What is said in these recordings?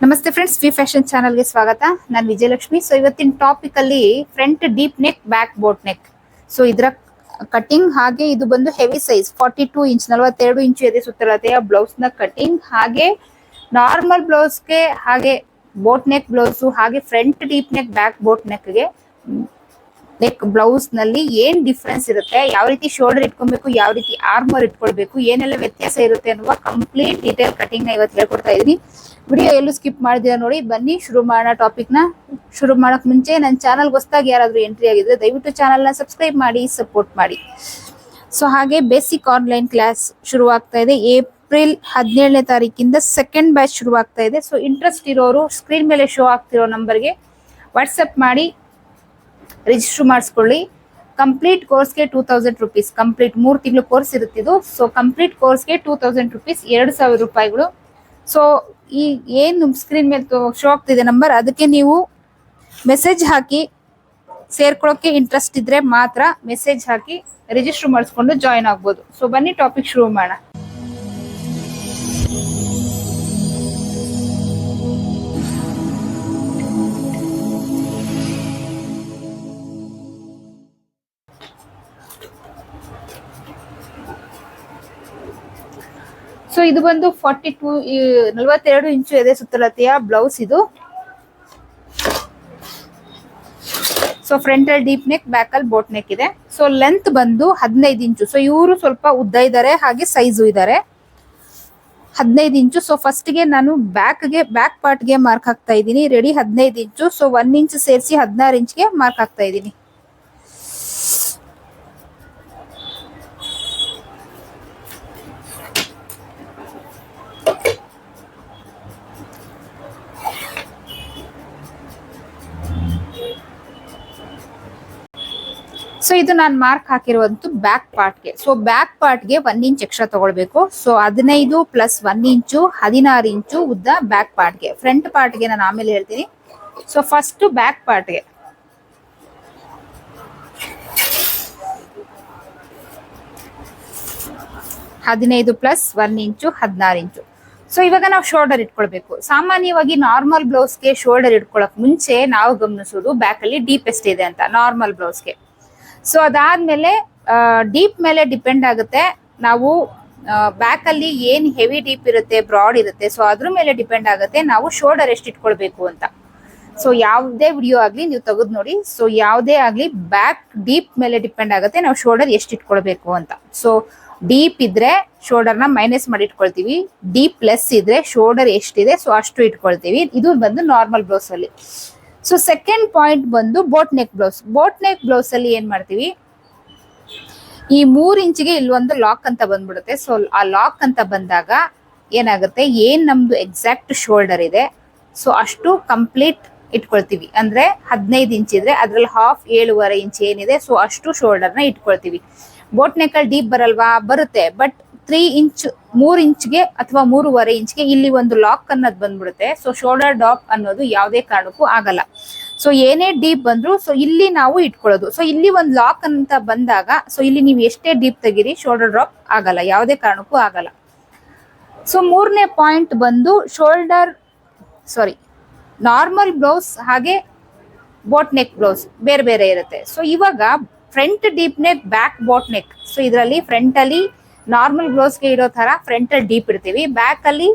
ನಮಸ್ತೆ friends V fashion ಚಾನಲ್ಗೆ ಸ್ವಾಗತ. ನಾನು ವಿಜಯಲಕ್ಷ್ಮಿ. ಸೊ ಇವತ್ತಿನ ಟಾಪಿಕ್ ಅಲ್ಲಿ front deep neck back boat neck so ಇದರ ಕಟಿಂಗ್ ಹಾಗೆ ಇದು ಬಂದು heavy size forty two inch ನಲವತ್ತೆರಡು ಇಂಚು ಎದೆ ಬ್ಲೌಸ್ನ ಕಟಿಂಗ್ ಹಾಗೆ ನಾರ್ಮಲ್ ಬ್ಲೌಸ್ಗೆ ಹಾಗೆ ಬೋಟ್ ನೆಕ್ ಬ್ಲೌಸ್ ಹಾಗೆ front deep neck back boat ನೆಕ್ಗೆ neck ಬ್ಲೌಸ್ನಲ್ಲಿ ಏನ್ ಡಿಫ್ರೆನ್ಸ್ ಇರುತ್ತೆ, ಯಾವ ರೀತಿ ಶೋಲ್ಡರ್ ಇಟ್ಕೊಬೇಕು, ಯಾವ ರೀತಿ ಆರ್ಮರ್ ಇಟ್ಕೊಳ್ಬೇಕು, ಏನೆಲ್ಲ ವ್ಯತ್ಯಾಸ ಇರುತ್ತೆ ಅನ್ನುವ ಕಂಪ್ಲೀಟ್ ಡೀಟೇಲ್ ಕಟಿಂಗ್ನ ಇವತ್ತು ಹೇಳ್ಕೊಡ್ತಾ ಇದೀನಿ. ವಿಡಿಯೋ ಎಲ್ಲೂ ಸ್ಕಿಪ್ ಮಾಡಿದಿರ ನೋಡಿ, ಬನ್ನಿ ಶುರು ಮಾಡೋಣ ಟಾಪಿಕ್ನ. ಶುರು ಮಾಡಕ್ ಮುಂಚೆ ನನ್ನ ಚಾನಲ್ ಹೊಸದಾಗಿ ಯಾರಾದ್ರೂ ಎಂಟ್ರಿ ಆಗಿದ್ರೆ ದಯವಿಟ್ಟು ಚಾನಲ್ನ ಸಬ್ಸ್ಕ್ರೈಬ್ ಮಾಡಿ ಸಪೋರ್ಟ್ ಮಾಡಿ. ಸೊ ಹಾಗೆ ಬೇಸಿಕ್ ಆನ್ಲೈನ್ ಕ್ಲಾಸ್ ಶುರುವಾಗ್ತಾ ಇದೆ. ಏಪ್ರಿಲ್ ಹದಿನೇಳನೇ ತಾರೀಕಿಂದ ಸೆಕೆಂಡ್ ಬ್ಯಾಚ್ ಶುರುವಾಗ್ತಾ ಇದೆ. ಸೊ ಇಂಟ್ರೆಸ್ಟ್ ಇರೋರು ಸ್ಕ್ರೀನ್ ಮೇಲೆ ಶೋ ಆಗ್ತಿರೋ ನಂಬರ್ಗೆ ವಾಟ್ಸಪ್ ಮಾಡಿ. ರಿಜಿಸ್ಟರ್ ಮಾಡಿಸ್ಕೊಳ್ಳಿ. ಕಂಪ್ಲೀಟ್ ಕೋರ್ಸ್ಗೆ ಟೂ ತೌಸಂಡ್ ರುಪೀಸ್ ಕಂಪ್ಲೀಟ್ ಮೂರು ತಿಂಗಳು ಕೋರ್ಸ್ ಇರುತ್ತಿದ್ದು ಸೊ ಕಂಪ್ಲೀಟ್ ಕೋರ್ಸ್ಗೆ ಟೂ ತೌಸಂಡ್ ರುಪೀಸ್ ಎರಡು ಸಾವಿರ ರೂಪಾಯಿಗಳು. ಸೊ ಈ ಏನು ಸ್ಕ್ರೀನ್ ಮೇಲೆ ಶೋ ಆಗ್ತಿದೆ ನಂಬರ್ ಅದಕ್ಕೆ ನೀವು ಮೆಸೇಜ್ ಹಾಕಿ ಸೇರ್ಕೊಳ್ಳೋಕೆ ಇಂಟ್ರೆಸ್ಟ್ ಇದ್ರೆ ಮಾತ್ರ ಮೆಸೇಜ್ ಹಾಕಿ ರಿಜಿಸ್ಟರ್ ಮಾಡಿಸ್ಕೊಂಡು ಜಾಯಿನ್ ಆಗ್ಬೋದು. ಸೊ ಬನ್ನಿ ಟಾಪಿಕ್ ಶುರು ಮಾಡೋಣ. ಸೊ ಇದು ಬಂದು ಫಾರ್ಟಿ ಟೂ ನಲವತ್ತೆರಡು ಇಂಚು ಇದೆ ಸುತ್ತಲತೆಯ ಬ್ಲೌಸ್ ಇದು. ಸೊ ಫ್ರಂಟ್ ಅಲ್ಲಿ ಡೀಪ್ ನೆಕ್ ಬ್ಯಾಕ್ ಅಲ್ಲಿ ಬೋಟ್ ನೆಕ್ ಇದೆ. ಸೊ ಲೆಂತ್ ಬಂದು ಹದಿನೈದು ಇಂಚು. ಸೊ ಇವರು ಸ್ವಲ್ಪ ಉದ್ದ ಇದ್ದಾರೆ ಹಾಗೆ ಸೈಜು ಇದ್ದಾರೆ ಹದಿನೈದು ಇಂಚು. ಸೊ ಫಸ್ಟ್ಗೆ ನಾನು ಬ್ಯಾಕ್ಗೆ ಬ್ಯಾಕ್ ಪಾರ್ಟ್ಗೆ ಮಾರ್ಕ್ ಹಾಕ್ತಾ ಇದ್ದೀನಿ. ರೆಡಿ ಹದಿನೈದು ಇಂಚು. ಸೊ ಒನ್ ಇಂಚ್ ಸೇರಿಸಿ ಹದಿನಾರು ಇಂಚ್ಗೆ ಮಾರ್ಕ್ ಹಾಕ್ತಾ ಇದ್ದೀನಿ. ಸೊ ಇದು ನಾನು ಮಾರ್ಕ್ ಹಾಕಿರುವಂತ ಬ್ಯಾಕ್ ಪಾರ್ಟ್ಗೆ ಸೊ ಬ್ಯಾಕ್ ಪಾರ್ಟ್ಗೆ ಒನ್ ಇಂಚ್ ಎಕ್ಸ್ಟ್ರಾ ತಗೊಳ್ಬೇಕು. ಸೊ ಹದಿನೈದು ಪ್ಲಸ್ ಒನ್ ಇಂಚು ಹದಿನಾರು ಇಂಚು ಉದ್ದ ಬ್ಯಾಕ್ ಪಾರ್ಟ್ಗೆ ಫ್ರಂಟ್ ಪಾರ್ಟ್ಗೆ ನಾನು ಆಮೇಲೆ ಹೇಳ್ತೀನಿ. ಸೊ ಫಸ್ಟ್ ಬ್ಯಾಕ್ ಪಾರ್ಟ್ಗೆ ಹದಿನೈದು ಪ್ಲಸ್ ಒನ್ ಇಂಚು ಹದಿನಾರು ಇಂಚು ಸೊ ಇವಾಗ ನಾವು ಶೋಲ್ಡರ್ ಇಟ್ಕೊಳ್ಬೇಕು. ಸಾಮಾನ್ಯವಾಗಿ ನಾರ್ಮಲ್ ಬ್ಲೌಸ್ಗೆ ಶೋಲ್ಡರ್ ಇಟ್ಕೊಳ್ಳೋಕೆ ಮುಂಚೆ ನಾವು ಗಮನಿಸೋದು ಬ್ಯಾಕಲ್ಲಿ ಅಲ್ಲಿ ಇದೆ ಅಂತ ನಾರ್ಮಲ್ ಬ್ಲೌಸ್ಗೆ ಸೊ ಅದಾದ್ಮೇಲೆ ಡೀಪ್ ಮೇಲೆ ಡಿಪೆಂಡ್ ಆಗುತ್ತೆ. ನಾವು ಬ್ಯಾಕ್ ಅಲ್ಲಿ ಏನ್ ಹೆವಿ ಡೀಪ್ ಇರುತ್ತೆ ಬ್ರಾಡ್ ಇರುತ್ತೆ ಸೊ ಅದ್ರ ಮೇಲೆ ಡಿಪೆಂಡ್ ಆಗುತ್ತೆ. ನಾವು ಶೋಲ್ಡರ್ ಎಷ್ಟು ಇಟ್ಕೊಳ್ಬೇಕು ಅಂತ. ಸೊ ಯಾವುದೇ ವಿಡಿಯೋ ಆಗಲಿ ನೀವು ತೆಗೆದು ನೋಡಿ. ಸೊ ಯಾವುದೇ ಆಗಲಿ ಬ್ಯಾಕ್ ಡೀಪ್ ಮೇಲೆ ಡಿಪೆಂಡ್ ಆಗುತ್ತೆ. ನಾವು ಶೋಲ್ಡರ್ ಎಷ್ಟು ಇಟ್ಕೊಳ್ಬೇಕು ಅಂತ. ಸೊ ಡೀಪ್ ಇದ್ರೆ ಶೋಲ್ಡರ್ನ ಮೈನಸ್ ಮಾಡಿ ಇಟ್ಕೊಳ್ತೀವಿ. ಡೀಪ್ ಪ್ಲಸ್ ಇದ್ರೆ ಶೋಲ್ಡರ್ ಎಷ್ಟಿದೆ ಸೊ ಅಷ್ಟು ಇಟ್ಕೊಳ್ತೀವಿ. ಇದು ಬಂದು ನಾರ್ಮಲ್ ಬ್ಲೌಸ್ ಅಲ್ಲಿ. ಸೊ ಸೆಕೆಂಡ್ ಪಾಯಿಂಟ್ ಬಂದು boat neck blouse boat neck blouse ಅಲ್ಲಿ ಏನ್ ಮಾಡ್ತೀವಿ? ಈ ಮೂರ್ ಇಂಚಿಗೆ ಇಲ್ಲೊಂದು ಲಾಕ್ ಅಂತ ಬಂದ್ಬಿಡುತ್ತೆ. ಸೊ ಆ ಲಾಕ್ ಅಂತ ಬಂದಾಗ ಏನಾಗುತ್ತೆ? ಏನ್ ನಮ್ದು ಎಕ್ಸಾಕ್ಟ್ ಶೋಲ್ಡರ್ ಇದೆ? ಸೊ ಅಷ್ಟು ಕಂಪ್ಲೀಟ್ ಇಟ್ಕೊಳ್ತೀವಿ. ಅಂದ್ರೆ ಹದಿನೈದು ಇಂಚ್ ಇದ್ರೆ ಅದ್ರಲ್ಲಿ ಹಾಫ್ ಏಳುವರೆ ಇಂಚ್ ಏನಿದೆ ಸೊ ಅಷ್ಟು ಶೋಲ್ಡರ್ನ ಇಟ್ಕೊಳ್ತೀವಿ. ಬೋಟ್ ನೆಕ್ ಅಲ್ಲಿ ಡೀಪ್ ಬರಲ್ವಾ? ಬರುತ್ತೆ. ಬಟ್ ತ್ರೀ ಇಂಚ್ ಮೂರ್ ಇಂಚ್ಗೆ ಅಥವಾ ಮೂರುವರೆ ಇಂಚ್ಗೆ ಇಲ್ಲಿ ಒಂದು ಲಾಕ್ ಅನ್ನೋದು ಬಂದ್ಬಿಡುತ್ತೆ. ಸೊ ಶೋಲ್ಡರ್ ಡ್ರಾಪ್ ಅನ್ನೋದು ಯಾವುದೇ ಕಾರಣಕ್ಕೂ ಆಗಲ್ಲ. ಸೊ ಏನೇ ಡೀಪ್ ಬಂದ್ರು ಸೊ ಇಲ್ಲಿ ನಾವು ಇಟ್ಕೊಳ್ಳೋದು. ಸೊ ಇಲ್ಲಿ ಒಂದು ಲಾಕ್ ಅಂತ ಬಂದಾಗ ಸೊ ಇಲ್ಲಿ ನೀವು ಎಷ್ಟೇ ಡೀಪ್ ತೆಗೀರಿ ಶೋಲ್ಡರ್ ಡ್ರಾಪ್ ಆಗಲ್ಲ. ಯಾವುದೇ ಕಾರಣಕ್ಕೂ ಆಗಲ್ಲ. ಸೊ ಮೂರನೇ ಪಾಯಿಂಟ್ ಬಂದು ಶೋಲ್ಡರ್ ಸಾರಿ ನಾರ್ಮಲ್ ಬ್ಲೌಸ್ ಹಾಗೆ ಬೋಟ್ ನೆಕ್ ಬ್ಲೌಸ್ ಬೇರೆ ಬೇರೆ ಇರುತ್ತೆ. ಸೊ ಇವಾಗ front deep neck back boat neck so ಇದರಲ್ಲಿ ಫ್ರಂಟ್ ಅಲ್ಲಿ ನಾರ್ಮಲ್ ಬ್ಲೌಸ್ಗೆ ಇರೋ ತರ ಫ್ರಂಟ್ ಅಲ್ಲಿ ಡೀಪ್ ಇರ್ತೀವಿ ಬ್ಯಾಕ್ ಅಲ್ಲಿ